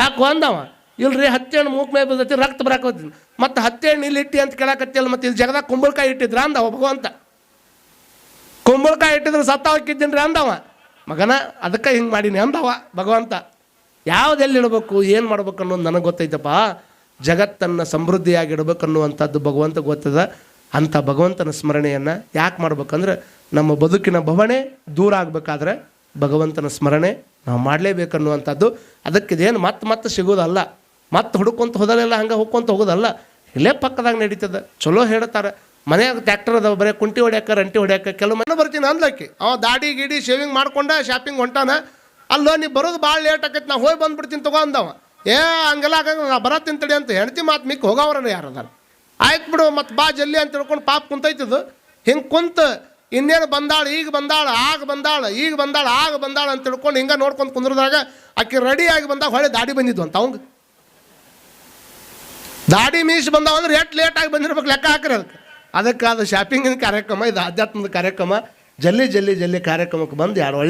Speaker 1: ಯಾಕೋ ಅಂದವ? ಇಲ್ರಿ ಹತ್ತೆ ಹಣ್ಣು ಮೂಕ್ ಮೇಲೆ ಬಿದ್ದೈತಿ ರಕ್ತ ಬರಾಕತ್ತೀನಿ ಮತ್ತು ಹತ್ತೆ ಹಣ್ಣು ಇಲ್ಲಿ ಇಟ್ಟಿ ಅಂತ ಕೇಳಾಕತ್ತಿಲ್ಲ ಮತ್ತು ಇಲ್ಲಿ ಜಗದಾಗ ಕುಂಬಳಕಾಯಿ ಇಟ್ಟಿದ್ರ ಅಂದ ಭಗವಂತ ಕುಂಬಳಕಾಯಿ ಇಟ್ಟಿದ್ರೆ ಸತ್ತ ಹಾಕಿದ್ದೀನಿ ರೀ ಅಂದವ. ಮಗನ, ಅದಕ್ಕೆ ಹಿಂಗೆ ಮಾಡೀನಿ ಅಂದವ ಭಗವಂತ. ಯಾವುದೆಲ್ಲಿಡಬೇಕು ಏನು ಮಾಡ್ಬೇಕು ಅನ್ನೋದು ನನಗೆ ಗೊತ್ತೈತಪ್ಪ. ಜಗತ್ತನ್ನು ಸಮೃದ್ಧಿಯಾಗಿಡ್ಬೇಕು ಅನ್ನುವಂಥದ್ದು ಭಗವಂತ ಗೊತ್ತದ. ಅಂಥ ಭಗವಂತನ ಸ್ಮರಣೆಯನ್ನು ಯಾಕೆ ಮಾಡ್ಬೇಕಂದ್ರೆ, ನಮ್ಮ ಬದುಕಿನ ಭವಣೆ ದೂರ ಆಗಬೇಕಾದ್ರೆ ಭಗವಂತನ ಸ್ಮರಣೆ ನಾವು ಮಾಡಲೇಬೇಕನ್ನುವಂಥದ್ದು ಅದಕ್ಕೆ ಇದೇನು ಮತ್ತೆ ಮತ್ತೆ ಸಿಗೋದಲ್ಲ. ಮತ್ತೆ ಹುಡುಕೊಂತ ಹೋದಲೆಲ್ಲ ಹಂಗೆ ಹೋಗ್ಕೊಂತ ಹೋಗೋದಲ್ಲ. ಇಲ್ಲೇ ಪಕ್ಕದಾಗ ನಡೀತದೆ. ಚಲೋ ಹೇಳ್ತಾರೆ. ಮನ್ಯಾಗ ಟ್ಯಾಕ್ಟರ್ ಅದಾವ, ಬರೀ ಕುಂಟಿ ಹೊಡ್ಯಾಕ, ರಂಟಿ ಹೊಡ್ಯಾಕ, ಕೆಲವು ಮನೆ ಬರ್ತೀನಿ ಅಂದ್ಲಕ್ಕಿ. ಅವ ದಾಡಿ ಗಿಡಿ ಶೇವಿಂಗ್ ಮಾಡ್ಕೊಂಡ ಶಾಪಿಂಗ್ ಹೊಂಟಾನ. ಅಲ್ಲೋ, ನೀ ಬರೋದು ಭಾಳ ಲೇಟ್ ಆಕೈತಿ, ನಾ ಹೋಗಿ ಬಂದ್ಬಿಡ್ತೀನಿ ತಗೋ ಅಂದವ. ಏ, ಹಂಗೆಲ್ಲ ಆಗಂಗ ನಾ ಬರತ್ತೀನಿ ತಡಿ ಅಂತ ಹೆಂಡತಿ ಮಾತು ಮಿಕ್ಕ ಹೋಗವ್ರನ್ನ ಯಾರು ಅದಾರ. ಆಯ್ತು ಬಿಡು, ಮತ್ತು ಬಾ ಜಲ್ಲಿ ಅಂತ ತಿಳ್ಕೊಂಡು ಪಾಪ ಕುಂತೈತದು ಹಿಂಗೆ ಕುಂತ, ಇನ್ನೇನು ಬಂದಾಳ, ಈಗ ಬಂದಾಳ, ಆಗ ಬಂದಾಳ, ಈಗ ಬಂದಾಳ, ಆಗ ಬಂದಾಳ ಅಂತ ತಿಳ್ಕೊಂಡು ಹಿಂಗೆ ನೋಡ್ಕೊಂಡು ಕುಂದ್ರದಾಗ ಆಕೆ ರೆಡಿ ಆಗಿ ಬಂದಾಗ ಹೊಳೆ ದಾಡಿ ಬಂದಿದ್ವು ಅಂತ ಅವಂಗೆ. ದಾಡಿ ಮೀಸ್ ಬಂದಾವ ಅಂದ್ರೆ ಎಷ್ಟು ಲೇಟಾಗಿ ಬಂದಿರ್ಬೇಕು ಲೆಕ್ಕ ಹಾಕ್ರಿ ಅದಕ್ಕೆ. ಅದಕ್ಕೆ ಅದು ಶಾಪಿಂಗಿನ ಕಾರ್ಯಕ್ರಮ ಇದು ಆಧ್ಯಾತ್ಮದ ಕಾರ್ಯಕ್ರಮ ಜಲ್ಲಿ ಜಲ್ಲಿ ಜಲ್ಲಿ ಕಾರ್ಯಕ್ರಮಕ್ಕೆ ಬಂದು ಯಾರು ಒಳ್ಳೆ